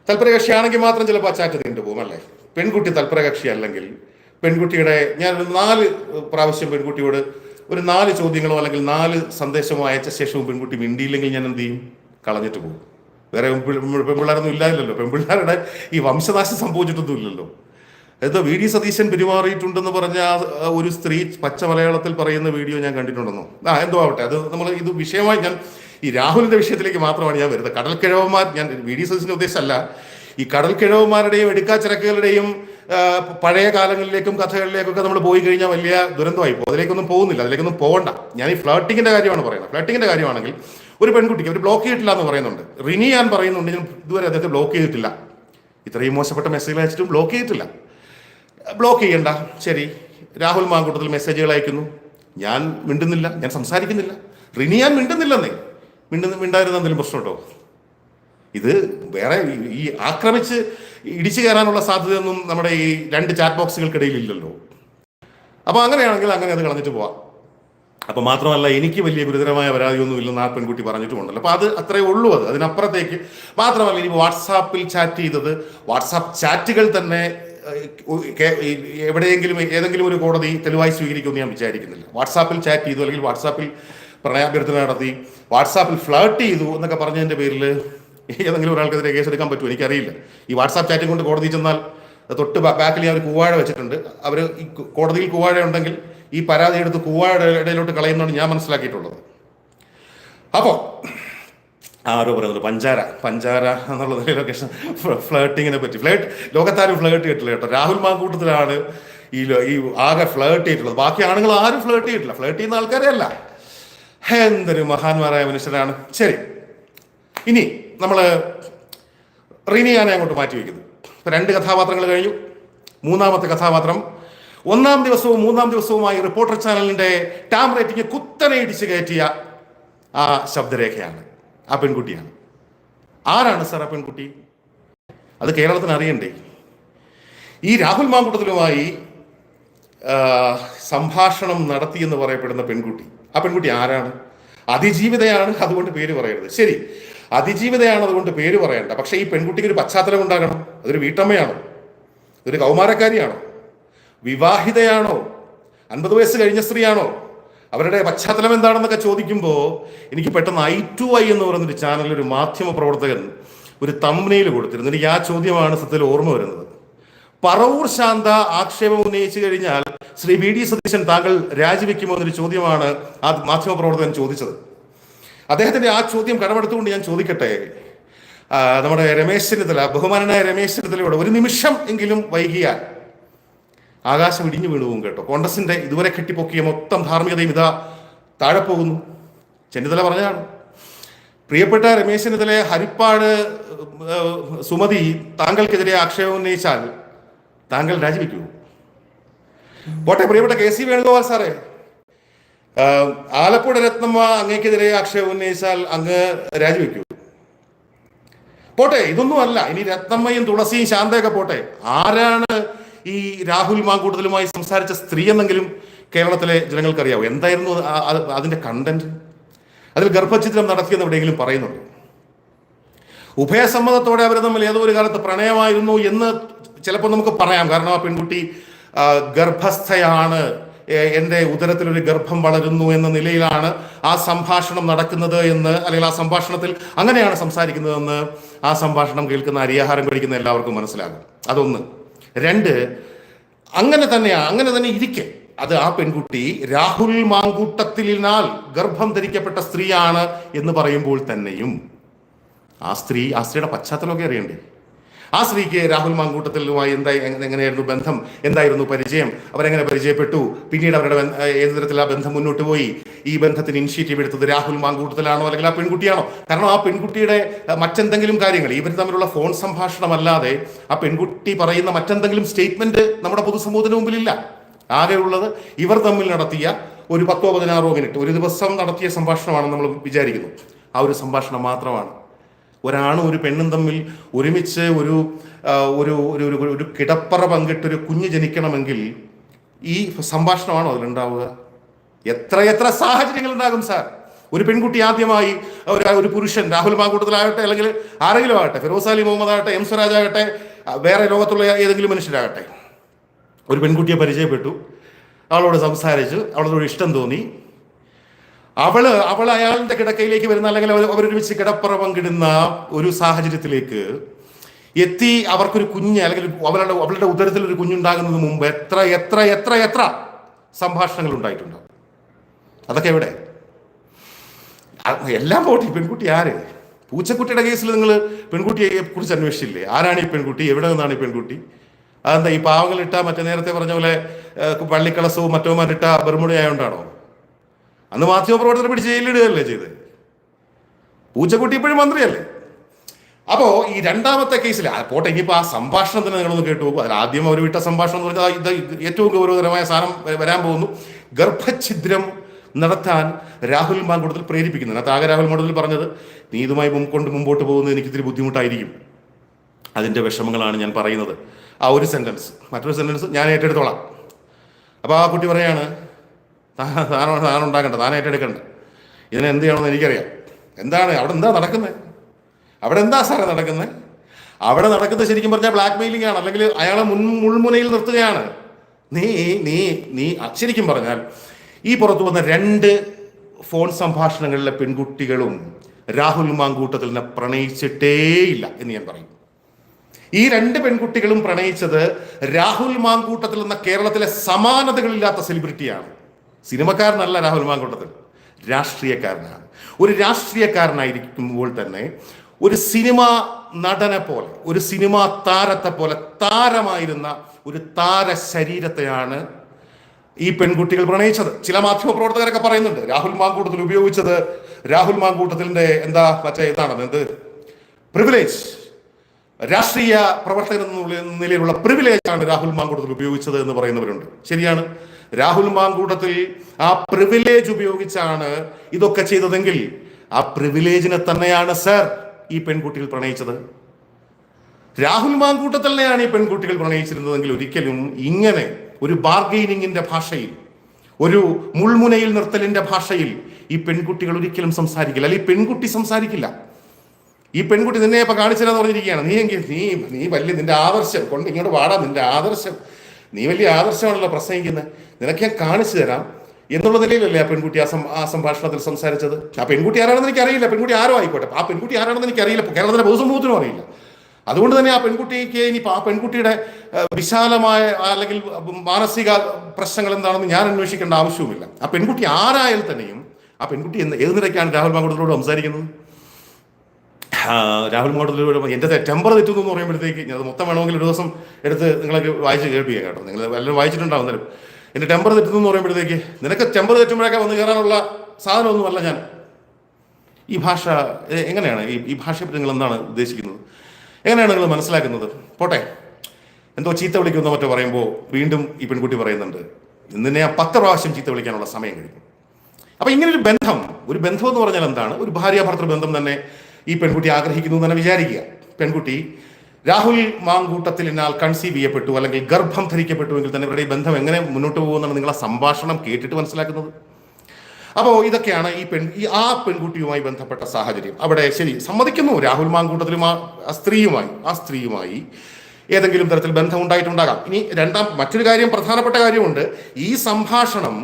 തൽപരകക്ഷിയാണെങ്കിൽ മാത്രം ചിലപ്പോൾ ആ ചാറ്റ് നീണ്ടു പോകും അല്ലേ? പെൺകുട്ടി തൽപരകക്ഷി അല്ലെങ്കിൽ പെൺകുട്ടിയുടെ ഞാൻ നാല് പ്രാവശ്യം പെൺകുട്ടിയോട് ഒരു നാല് ചോദ്യങ്ങളോ അല്ലെങ്കിൽ നാല് സന്ദേശമോ അയച്ച ശേഷവും പെൺകുട്ടി മിണ്ടിയില്ലെങ്കിൽ ഞാൻ എന്ത് ചെയ്യും? കളഞ്ഞിട്ട് പോകും. വേറെ പെൺപിള്ള- പെൺപിള്ളേരൊന്നും ഇല്ലാതില്ലല്ലോ. പെൺപിള്ളേരുടെ ഈ വംശനാശം സംഭവിച്ചിട്ടൊന്നും ഇല്ലല്ലോ. എന്തോ വി ഡി സതീശൻ പെരുമാറിയിട്ടുണ്ടെന്ന് പറഞ്ഞ ഒരു സ്ത്രീ പച്ച മലയാളത്തിൽ പറയുന്ന വീഡിയോ ഞാൻ കണ്ടിട്ടുണ്ടെന്നോ? ആ എന്തോ ആവട്ടെ. അത് നമ്മൾ ഇത് വിഷയമായി ഞാൻ ഈ രാഹുലിന്റെ വിഷയത്തിലേക്ക് മാത്രമാണ് ഞാൻ വരുന്നത്. കടൽക്കിഴവന്മാർ ഞാൻ വി ഡി സതീശന്റെ ഉദ്ദേശമല്ല. ഈ കടൽക്കിഴവന്മാരുടെയും എടുക്കാച്ചിറക്കുകളുടെയും പഴയ കാലങ്ങളിലേക്കും കഥകളിലേക്കൊക്കെ നമ്മൾ പോയി കഴിഞ്ഞാൽ വലിയ ദുരന്തമായി പോകും. അതിലേക്കൊന്നും പോകുന്നില്ല. അതിലേക്കൊന്നും പോകണ്ട. ഞാൻ ഈ ഫ്ലർട്ടിങ്ങിന്റെ കാര്യമാണ് പറയുന്നത്. ഫ്ലർട്ടിങ്ങിന്റെ കാര്യമാണെങ്കിൽ ഒരു പെൺകുട്ടിക്ക് അവർ ബ്ലോക്ക് ചെയ്തിട്ടില്ല എന്ന് പറയുന്നുണ്ട്. റിനി ഞാൻ പറയുന്നുണ്ട് ഞാൻ ഇതുവരെ അദ്ദേഹത്തെ ബ്ലോക്ക് ചെയ്തിട്ടില്ല. ഇത്രയും മോശപ്പെട്ട മെസ്സേജ് അയച്ചിട്ടും ബ്ലോക്ക് ചെയ്തിട്ടില്ല. ബ്ലോക്ക് ചെയ്യണ്ട. ശരി. രാഹുൽ മാങ്കൂട്ടത്തിൽ മെസ്സേജുകൾ അയക്കുന്നു. ഞാൻ മിണ്ടുന്നില്ല. ഞാൻ സംസാരിക്കുന്നില്ല. റിനി ഞാൻ മിണ്ടുന്നില്ലെന്നേ. മിണ്ടുന്ന മിണ്ടായിരുന്ന എന്തെങ്കിലും പ്രശ്നമുണ്ടോ? ഇത് വേറെ ഈ- ആക്രമിച്ച് ഇടിച്ചു കയറാനുള്ള സാധ്യതയൊന്നും നമ്മുടെ ഈ രണ്ട് ചാറ്റ് ബോക്സുകൾക്കിടയിൽ ഇല്ലല്ലോ അപ്പോൾ അങ്ങനെയാണെങ്കിൽ അങ്ങനെ അത് കളഞ്ഞിട്ട് പോവാം. അപ്പോൾ മാത്രമല്ല എനിക്ക് വലിയ ഗുരുതരമായ പരാതിയൊന്നും ഇല്ലെന്ന് ആ പെൺകുട്ടി പറഞ്ഞിട്ടുമുണ്ടല്ലോ. അപ്പോൾ അത് അത്രേ ഉള്ളൂ അത്. അതിനപ്പുറത്തേക്ക് മാത്രമല്ല ഇനി വാട്സാപ്പിൽ ചാറ്റ് ചെയ്തത് വാട്സാപ്പ് ചാറ്റുകൾ തന്നെ എവിടെയെങ്കിലും ഏതെങ്കിലും ഒരു കോടതി തെളിവായി സ്വീകരിക്കുമെന്ന് ഞാൻ വിചാരിക്കുന്നില്ല. വാട്സാപ്പിൽ ചാറ്റ് ചെയ്തു അല്ലെങ്കിൽ വാട്സാപ്പിൽ പ്രണയാഭ്യർത്ഥന നടത്തി വാട്സാപ്പിൽ ഫ്ലേർട്ട് ചെയ്തു എന്നൊക്കെ പറഞ്ഞതിന്റെ പേരിൽ ഏതെങ്കിലും ഒരാൾക്കെതിരെ കേസെടുക്കാൻ പറ്റുമോ എനിക്കറിയില്ല. ഈ വാട്സാപ്പ് ചാറ്റും കൊണ്ട് കോടതി ചെന്നാൽ തൊട്ട് ബാക്കിൽ ഞാൻ ഒരു കൂവാഴ വെച്ചിട്ടുണ്ട്. അവർ ഈ കോടതിയിൽ കൂവാഴ ഉണ്ടെങ്കിൽ ഈ പരാതി എടുത്ത് കൂവാഴയുടെ ഇടയിലോട്ട് കളയുന്നതാണ് ഞാൻ മനസ്സിലാക്കിയിട്ടുള്ളത്. അപ്പോൾ ആരോ പറയുന്നത്? പഞ്ചാര. പഞ്ചാര എന്നുള്ള ലൊക്കേഷൻ ഫ്ലേട്ടിങ്ങിനെ പറ്റി. ഫ്ലേട്ട് ലോകത്താരും ഫ്ലേട്ട് ചെയ്തിട്ടില്ല കേട്ടോ. രാഹുൽ മാങ്കൂട്ടത്തിലാണ് ഈ ഈ ആകെ ഫ്ലേട്ട് ചെയ്തിട്ടുള്ളത്. ബാക്കി ആണുങ്ങൾ ആരും ഫ്ലേട്ട് ചെയ്തിട്ടില്ല. ഫ്ലേട്ട് ചെയ്യുന്ന ആൾക്കാരെ അല്ല. എന്തൊരു മഹാന്മാരായ മനുഷ്യരാണ്. ശരി. ഇനി നമ്മൾ റിനിയാനെ അങ്ങോട്ട് മാറ്റി വയ്ക്കുന്നു. രണ്ട് കഥാപാത്രങ്ങൾ കഴിഞ്ഞു. മൂന്നാമത്തെ കഥാപാത്രം. ഒന്നാം ദിവസവും മൂന്നാം ദിവസവുമായി റിപ്പോർട്ടർ ചാനലിന്റെ ടാം റേറ്റിംഗ് കുത്തനെ ഇടിച്ചു കയറ്റിയ ആ ശബ്ദരേഖയാണ്. ആ പെൺകുട്ടിയാണ്. ആരാണ് സാർ ആ പെൺകുട്ടി? അത് കേരളത്തിന് അറിയണ്ടേ? ഈ രാഹുൽ മാങ്കുട്ടത്തിലുമായി സംഭാഷണം നടത്തി എന്ന് പറയപ്പെടുന്ന പെൺകുട്ടി ആ പെൺകുട്ടി ആരാണ്? അതിജീവിതയാണ് അതുകൊണ്ട് പേര് പറയരുത്. ശരി അതിജീവിതയാണ് അതുകൊണ്ട് പേര് പറയണ്ട. പക്ഷേ ഈ പെൺകുട്ടിക്ക് ഒരു പശ്ചാത്തലം ഉണ്ടാകണം. അതൊരു വീട്ടമ്മയാണോ? ഒരു കൗമാരക്കാരിയാണോ? വിവാഹിതയാണോ? അൻപത് വയസ്സ് കഴിഞ്ഞ സ്ത്രീയാണോ? അവരുടെ പശ്ചാത്തലം എന്താണെന്നൊക്കെ ചോദിക്കുമ്പോൾ എനിക്ക് പെട്ടെന്ന് ഐ ടു ഐ എന്ന് പറയുന്നൊരു ചാനലിൽ ഒരു മാധ്യമ പ്രവർത്തകൻ ഒരു തമ്പനയിൽ കൊടുത്തിരുന്നു. എനിക്ക് ആ ചോദ്യമാണ് സത്യത്തിൽ ഓർമ്മ വരുന്നത്. പറവൂർ ശാന്ത ആക്ഷേപം ഉന്നയിച്ചു കഴിഞ്ഞാൽ ശ്രീ വി ഡി സതീശൻ താങ്കൾ രാജിവെക്കുമോ എന്നൊരു ചോദ്യമാണ് ആ മാധ്യമപ്രവർത്തകൻ ചോദിച്ചത്. അദ്ദേഹത്തിന്റെ ആ ചോദ്യം കടമെടുത്തുകൊണ്ട് ഞാൻ ചോദിക്കട്ടെ. നമ്മുടെ രമേശ് ചെന്നിത്തല ബഹുമാനനായ രമേശ് ചെന്നിത്തലയോട് ഒരു നിമിഷം എങ്കിലും വൈകിയാൽ ആകാശം ഇടിഞ്ഞു വീണുവും കേട്ടോ. കോൺഗ്രസിന്റെ ഇതുവരെ കെട്ടിപ്പൊക്കിയ മൊത്തം ധാർമ്മികതയും ഇതാ താഴെ പോകുന്നു. ചെന്നിത്തല പറഞ്ഞതാണ്. പ്രിയപ്പെട്ട രമേശ് ചെന്നിത്തലയെ ഹരിപ്പാട് സുമതി താങ്കൾക്കെതിരെ ആക്ഷേപം ഉന്നയിച്ചാൽ താങ്കൾ രാജിവെക്കൂ. പോട്ടെ പ്രിയപ്പെട്ട കെ സി വേണുഗോപാൽ സാറേ. ആലപ്പുഴ രത്നമ്മ അങ്ങേക്കെതിരെ ആക്ഷേപം ഉന്നയിച്ചാൽ അങ്ങ് രാജിവെക്കൂ. പോട്ടെ ഇതൊന്നും അല്ല ഇനി രത്നമ്മയും തുളസിയും ശാന്തയൊക്കെ പോട്ടെ. ആരാണ് ഈ രാഹുൽ മാങ്കൂട്ടത്തിലുമായി സംസാരിച്ച സ്ത്രീ എന്നെങ്കിലും കേരളത്തിലെ ജനങ്ങൾക്കറിയാവൂ? എന്തായിരുന്നു അതിന്റെ കണ്ടന്റ് അതിൽ ഗർഭചിത്രം നടത്തിയെന്ന് എവിടെയെങ്കിലും പറയുന്നുണ്ട്? ഉഭയസമ്മതത്തോടെ അവർ തമ്മിൽ ഏതോ ഒരു കാലത്ത് പ്രണയമായിരുന്നു എന്ന് ചിലപ്പോൾ നമുക്ക് പറയാം. കാരണം ആ പെൺകുട്ടി ഗർഭസ്ഥയാണ്. എന്റെ ഉദരത്തിലൊരു ഗർഭം വളരുന്നു എന്ന നിലയിലാണ് ആ സംഭാഷണം നടക്കുന്നത് എന്ന് അല്ലെങ്കിൽ ആ സംഭാഷണത്തിൽ അങ്ങനെയാണ് സംസാരിക്കുന്നതെന്ന് ആ സംഭാഷണം കേൾക്കുന്ന അരിയാഹാരം കഴിക്കുന്ന എല്ലാവർക്കും മനസ്സിലാകും. അതൊന്ന്. രണ്ട് അങ്ങനെ തന്നെയാണ് അങ്ങനെ തന്നെ ഇരിക്കെ. അത് ആ പെൺകുട്ടി രാഹുൽ മാങ്കൂട്ടത്തിലിനാൽ ഗർഭം ധരിക്കപ്പെട്ട സ്ത്രീയാണ് എന്ന് പറയുമ്പോൾ തന്നെയും ആ സ്ത്രീ ആ സ്ത്രീയുടെ പശ്ചാത്തലമൊക്കെ അറിയണ്ടേ? ആ സ്ത്രീക്ക് രാഹുൽ മാങ്കൂട്ടത്തിലുമായി എന്തായി എങ്ങനെ- എങ്ങനെയായിരുന്നു ബന്ധം? എന്തായിരുന്നു പരിചയം? അവരെങ്ങനെ പരിചയപ്പെട്ടു? പിന്നീട് അവരുടെ ഏത് തരത്തിൽ ആ ബന്ധം മുന്നോട്ട് പോയി? ഈ ബന്ധത്തിന് ഇനിഷ്യേറ്റീവ് എടുത്തത് രാഹുൽ മാങ്കൂട്ടത്തിലാണോ അല്ലെങ്കിൽ ആ പെൺകുട്ടിയാണോ? കാരണം ആ പെൺകുട്ടിയുടെ മറ്റെന്തെങ്കിലും കാര്യങ്ങൾ ഇവർ തമ്മിലുള്ള ഫോൺ സംഭാഷണമല്ലാതെ ആ പെൺകുട്ടി പറയുന്ന മറ്റെന്തെങ്കിലും സ്റ്റേറ്റ്മെന്റ് നമ്മുടെ പൊതുസമൂഹത്തിന് മുമ്പിലില്ല. ആകെയുള്ളത് ഇവർ തമ്മിൽ നടത്തിയ ഒരു പത്തോ പതിനാറോ മിനിറ്റ് ഒരു ദിവസം നടത്തിയ സംഭാഷണമാണ് നമ്മൾ വിചാരിക്കുന്നു. ആ ഒരു സംഭാഷണം മാത്രമാണ്. ഒരാണും ഒരു പെണ്ണും തമ്മിൽ ഒരുമിച്ച് ഒരു ഒരു ഒരു ഒരു- കിടപ്പറ പങ്കിട്ട് ഒരു കുഞ്ഞ് ജനിക്കണമെങ്കിൽ ഈ സംഭാഷണമാണോ അതിലുണ്ടാവുക? എത്ര എത്ര സാഹചര്യങ്ങൾ ഉണ്ടാകും സാർ? ഒരു പെൺകുട്ടി ആദ്യമായി ഒരു പുരുഷൻ രാഹുൽ മാങ്കൂട്ടത്തിലാകട്ടെ അല്ലെങ്കിൽ ആരെങ്കിലും ആകട്ടെ ഫിറോസ് അലി മുഹമ്മദ് ആകട്ടെ എം സ്വരാജ് ആകട്ടെ വേറെ ലോകത്തുള്ള ഏതെങ്കിലും മനുഷ്യരാകട്ടെ. ഒരു പെൺകുട്ടിയെ പരിചയപ്പെട്ടു. അവളോട് സംസാരിച്ചു. അവളോട് ഇഷ്ടം തോന്നി. അവൾ അവൾ അയാളുടെ കിടക്കയിലേക്ക് വരുന്ന അല്ലെങ്കിൽ അവർ അവരൊരുമിച്ച് കിടപ്പുറവം പങ്കിടുന്ന ഒരു സാഹചര്യത്തിലേക്ക് എത്തി അവർക്കൊരു കുഞ്ഞ് അല്ലെങ്കിൽ അവളുടെ അവളുടെ ഉദരത്തിൽ ഒരു കുഞ്ഞുണ്ടാകുന്നതിന് മുമ്പ് എത്ര എത്ര എത്ര എത്ര സംഭാഷണങ്ങൾ ഉണ്ടായിട്ടുണ്ടാവും അതൊക്കെ എവിടെ? എല്ലാം പോട്ടി പെൺകുട്ടി ആര്? പൂച്ചക്കുട്ടിയുടെ കേസിൽ നിങ്ങൾ പെൺകുട്ടിയെ കുറിച്ച് അന്വേഷിച്ചില്ലേ? ആരാണ് ഈ പെൺകുട്ടി? എവിടെ നിന്നാണ് ഈ പെൺകുട്ടി? അതെന്താ ഈ പാവങ്ങളിട്ട മറ്റേ നേരത്തെ പറഞ്ഞ പോലെ പള്ളിക്കളസവും മറ്റോ മറ്റിട്ട ബർമുടയായോണ്ടാണോ? അന്ന് മാധ്യമപ്രവർത്തകരെ പിടിച്ച് ജയിലിടുകയല്ലേ ചെയ്ത്? പൂച്ചക്കുട്ടി ഇപ്പോഴും മന്ത്രിയല്ലേ? അപ്പോ ഈ രണ്ടാമത്തെ കേസിൽ പോട്ടെ പോട്ടെ ഇനിയിപ്പോ ആ സംഭാഷണം തന്നെ നിങ്ങളൊന്ന് കേട്ടു പോകും അതിൽ ആദ്യം അവർ വിട്ട സംഭാഷണം എന്ന് പറഞ്ഞാൽ ഇത് ഏറ്റവും ഗൗരവകരമായ സാധനം വരാൻ പോകുന്നു. ഗർഭഛിദ്രം നടത്താൻ രാഹുൽ മാങ്കൂടത്തിൽ പ്രേരിപ്പിക്കുന്നു. അതിനകത്ത് ആകെ രാഹുൽ മാങ്കൂടത്തിൽ പറഞ്ഞത് നീ ഇതുമായി കൊണ്ട് മുമ്പോട്ട് പോകുന്നത് എനിക്ക് ഇത്തിരി ബുദ്ധിമുട്ടായിരിക്കും. അതിന്റെ വിഷമങ്ങളാണ് ഞാൻ പറയുന്നത്. ആ ഒരു സെന്റൻസ് മറ്റൊരു സെന്റൻസ് ഞാൻ ഏറ്റെടുത്തോളാം. അപ്പോൾ ആ കുട്ടി പറയാണ് താൻ താൻ- ഉണ്ടാക്കണ്ട താൻ ഏറ്റെടുക്കണ്ട. ഇതിനെ എന്ത് ചെയ്യണമെന്ന് എനിക്കറിയാം. എന്താണ് അവിടെ എന്താ നടക്കുന്നത് അവിടെ എന്താ സാറേ നടക്കുന്നത് അവിടെ നടക്കുന്നത് ശരിക്കും പറഞ്ഞാൽ ബ്ലാക്ക് മെയിലിംഗ് ആണ് അല്ലെങ്കിൽ അയാളെ മുൻ മുൾമുനയിൽ നിർത്തുകയാണ്. നീ നീ നീ ശരിക്കും പറഞ്ഞാൽ ഈ പുറത്തു വന്ന രണ്ട് ഫോൺ സംഭാഷണങ്ങളിലെ പെൺകുട്ടികളും രാഹുൽ മാങ്കൂട്ടത്തിൽ നിന്ന് പ്രണയിച്ചിട്ടേയില്ല എന്ന് ഞാൻ പറയും. ഈ രണ്ട് പെൺകുട്ടികളും പ്രണയിച്ചത് രാഹുൽ മാങ്കൂട്ടത്തിൽ എന്ന കേരളത്തിലെ സമാനതകളില്ലാത്ത സെലിബ്രിറ്റിയാണ് സിനിമക്കാരനല്ല രാഹുൽ മാങ്കൂട്ടത്തിൽ. രാഷ്ട്രീയക്കാരനാണ്. ഒരു രാഷ്ട്രീയക്കാരനായിരിക്കുമ്പോൾ തന്നെ ഒരു സിനിമ നടനെ പോലെ ഒരു സിനിമാ താരത്തെ പോലെ താരമായിരുന്ന ഒരു താര ശരീരത്തെയാണ് ഈ പെൺകുട്ടികൾ പ്രണയിച്ചത്. ചില മാധ്യമ പ്രവർത്തകരൊക്കെ പറയുന്നുണ്ട് രാഹുൽ മാങ്കൂട്ടത്തിൽ ഉപയോഗിച്ചത് രാഹുൽ മാങ്കൂട്ടത്തിന്റെ എന്താ മറ്റേ ഇതാണ് എന്ത്? പ്രിവിലേജ് രാഷ്ട്രീയ പ്രവർത്തകൻ എന്നുള്ള നിലയിലുള്ള പ്രിവിലേജാണ് രാഹുൽ മാങ്കൂട്ടത്തിൽ ഉപയോഗിച്ചത് എന്ന് പറയുന്നവരുണ്ട്. ശരിയാണ്. രാഹുൽ മാങ്കൂട്ടത്തിൽ ആ പ്രിവിലേജ് ഉപയോഗിച്ചാണ് ഇതൊക്കെ ചെയ്തതെങ്കിൽ ആ പ്രിവിലേജിനെ തന്നെയാണ് സർ ഈ പെൺകുട്ടികൾ പ്രണയിച്ചത്. രാഹുൽ മാങ്കൂട്ടത്തിനെയാണ് ഈ പെൺകുട്ടികൾ പ്രണയിച്ചിരുന്നതെങ്കിൽ ഒരിക്കലും ഇങ്ങനെ ഒരു ബാർഗെയിനിങ്ങിന്റെ ഭാഷയിൽ ഒരു മുൾമുനയിൽ നിർത്തലിന്റെ ഭാഷയിൽ ഈ പെൺകുട്ടികൾ ഒരിക്കലും സംസാരിക്കില്ല. അല്ലെങ്കിൽ പെൺകുട്ടി സംസാരിക്കില്ല. ഈ പെൺകുട്ടി നിന്നെ ഇപ്പൊ കാണിച്ചതെന്ന് പറഞ്ഞിരിക്കുകയാണ്. നീ എങ്കിൽ നീ നീ വലിയ നിന്റെ ആദർശം കൊണ്ട് ഇങ്ങോട്ട് വാടാ നിന്റെ ആദർശം. നീ വലിയ ആദർശമാണല്ലോ പ്രസംഗിക്കുന്നത്. നിനക്ക് ഞാൻ കാണിച്ചു തരാം എന്നുള്ള നിലയിലല്ലേ ആ പെൺകുട്ടി ആ ആ സംഭാഷണത്തിൽ സംസാരിച്ചത്? ആ പെൺകുട്ടി ആരാണെന്ന് എനിക്ക് അറിയില്ല പെൺകുട്ടി ആരോ ആയിക്കോട്ടെ. ആ പെൺകുട്ടി ആരാണെന്ന് എനിക്ക് അറിയില്ല കേരളത്തിലെ പൊതുസമൂഹത്തിനും അറിയില്ല. അതുകൊണ്ട് തന്നെ ആ പെൺകുട്ടിക്ക് ഇനിയിപ്പോൾ ആ പെൺകുട്ടിയുടെ വിശാലമായ അല്ലെങ്കിൽ മാനസിക പ്രശ്നങ്ങൾ എന്താണെന്ന് ഞാൻ അന്വേഷിക്കേണ്ട ആവശ്യവുമില്ല. ആ പെൺകുട്ടി ആരായാൽ തന്നെയും ആ പെൺകുട്ടി എന്ന് ഏത് നിരക്കാണ് രാഹുൽ മാങ്കുടത്തിലൂടെ സംസാരിക്കുന്നത്? ആ, രാഹുൽ വരുമ്പോൾ എന്റെ ടെമ്പർ തെറ്റുന്നു എന്ന് പറയുമ്പോഴത്തേക്ക് ഞാൻ മൊത്തം വേണമെങ്കിൽ ഒരു ദിവസം എടുത്ത് നിങ്ങളൊക്കെ വായിച്ച് കേൾപ്പിക്കാം കേട്ടോ. നിങ്ങൾ എല്ലാവരും വായിച്ചിട്ടുണ്ടാവും എന്നാലും. എന്റെ ടെമ്പർ തെറ്റുന്നു എന്ന് പറയുമ്പോഴത്തേക്ക് നിനക്ക് ടെമ്പർ തെറ്റുമ്പോഴൊക്കെ വന്ന് കയറാനുള്ള സാധനമൊന്നുമല്ല ഞാൻ. ഈ ഭാഷ എങ്ങനെയാണ്? ഈ ഈ ഭാഷയെപ്പറ്റി നിങ്ങൾ എന്താണ് ഉദ്ദേശിക്കുന്നത്? എങ്ങനെയാണ് നിങ്ങൾ മനസ്സിലാക്കുന്നത്? പോട്ടെ. എന്തോ ചീത്ത വിളിക്കുന്നോ മറ്റോ പറയുമ്പോൾ വീണ്ടും ഈ പെൺകുട്ടി പറയുന്നുണ്ട് ഇന്നിനെ ഞാൻ പത്ത് പ്രാവശ്യം ചീത്ത വിളിക്കാനുള്ള സമയം കഴിഞ്ഞു അപ്പൊ ഇങ്ങനെ ഒരു ബന്ധം ഒരു ബന്ധം എന്ന് പറഞ്ഞാൽ എന്താണ്? ഒരു ഭാര്യ ഭർത്തൃ ബന്ധം തന്നെ ഈ പെൺകുട്ടി ആഗ്രഹിക്കുന്നു എന്ന് തന്നെ വിചാരിക്കുക. പെൺകുട്ടി രാഹുൽ മാങ്കൂട്ടത്തിൽ എന്നാൽ കൺസീവ് ചെയ്യപ്പെട്ടു അല്ലെങ്കിൽ ഗർഭം ധരിക്കപ്പെട്ടുവെങ്കിൽ തന്നെ ഇവരുടെ ഈ ബന്ധം എങ്ങനെ മുന്നോട്ട് പോകുമെന്നാണ് നിങ്ങളെ സംഭാഷണം കേട്ടിട്ട് മനസ്സിലാക്കുന്നത്? അപ്പോൾ ഇതൊക്കെയാണ് ഈ പെൺ ഈ ആ പെൺകുട്ടിയുമായി ബന്ധപ്പെട്ട സാഹചര്യം. അവിടെ ശരി സമ്മതിക്കുന്നു. രാഹുൽ മാങ്കൂട്ടത്തിലും ആ സ്ത്രീയുമായി ആ സ്ത്രീയുമായി ഏതെങ്കിലും തരത്തിൽ ബന്ധം ഉണ്ടായിട്ടുണ്ടാകാം. ഇനി രണ്ടാം മറ്റൊരു കാര്യം പ്രധാനപ്പെട്ട കാര്യമുണ്ട്. ഈ സംഭാഷണം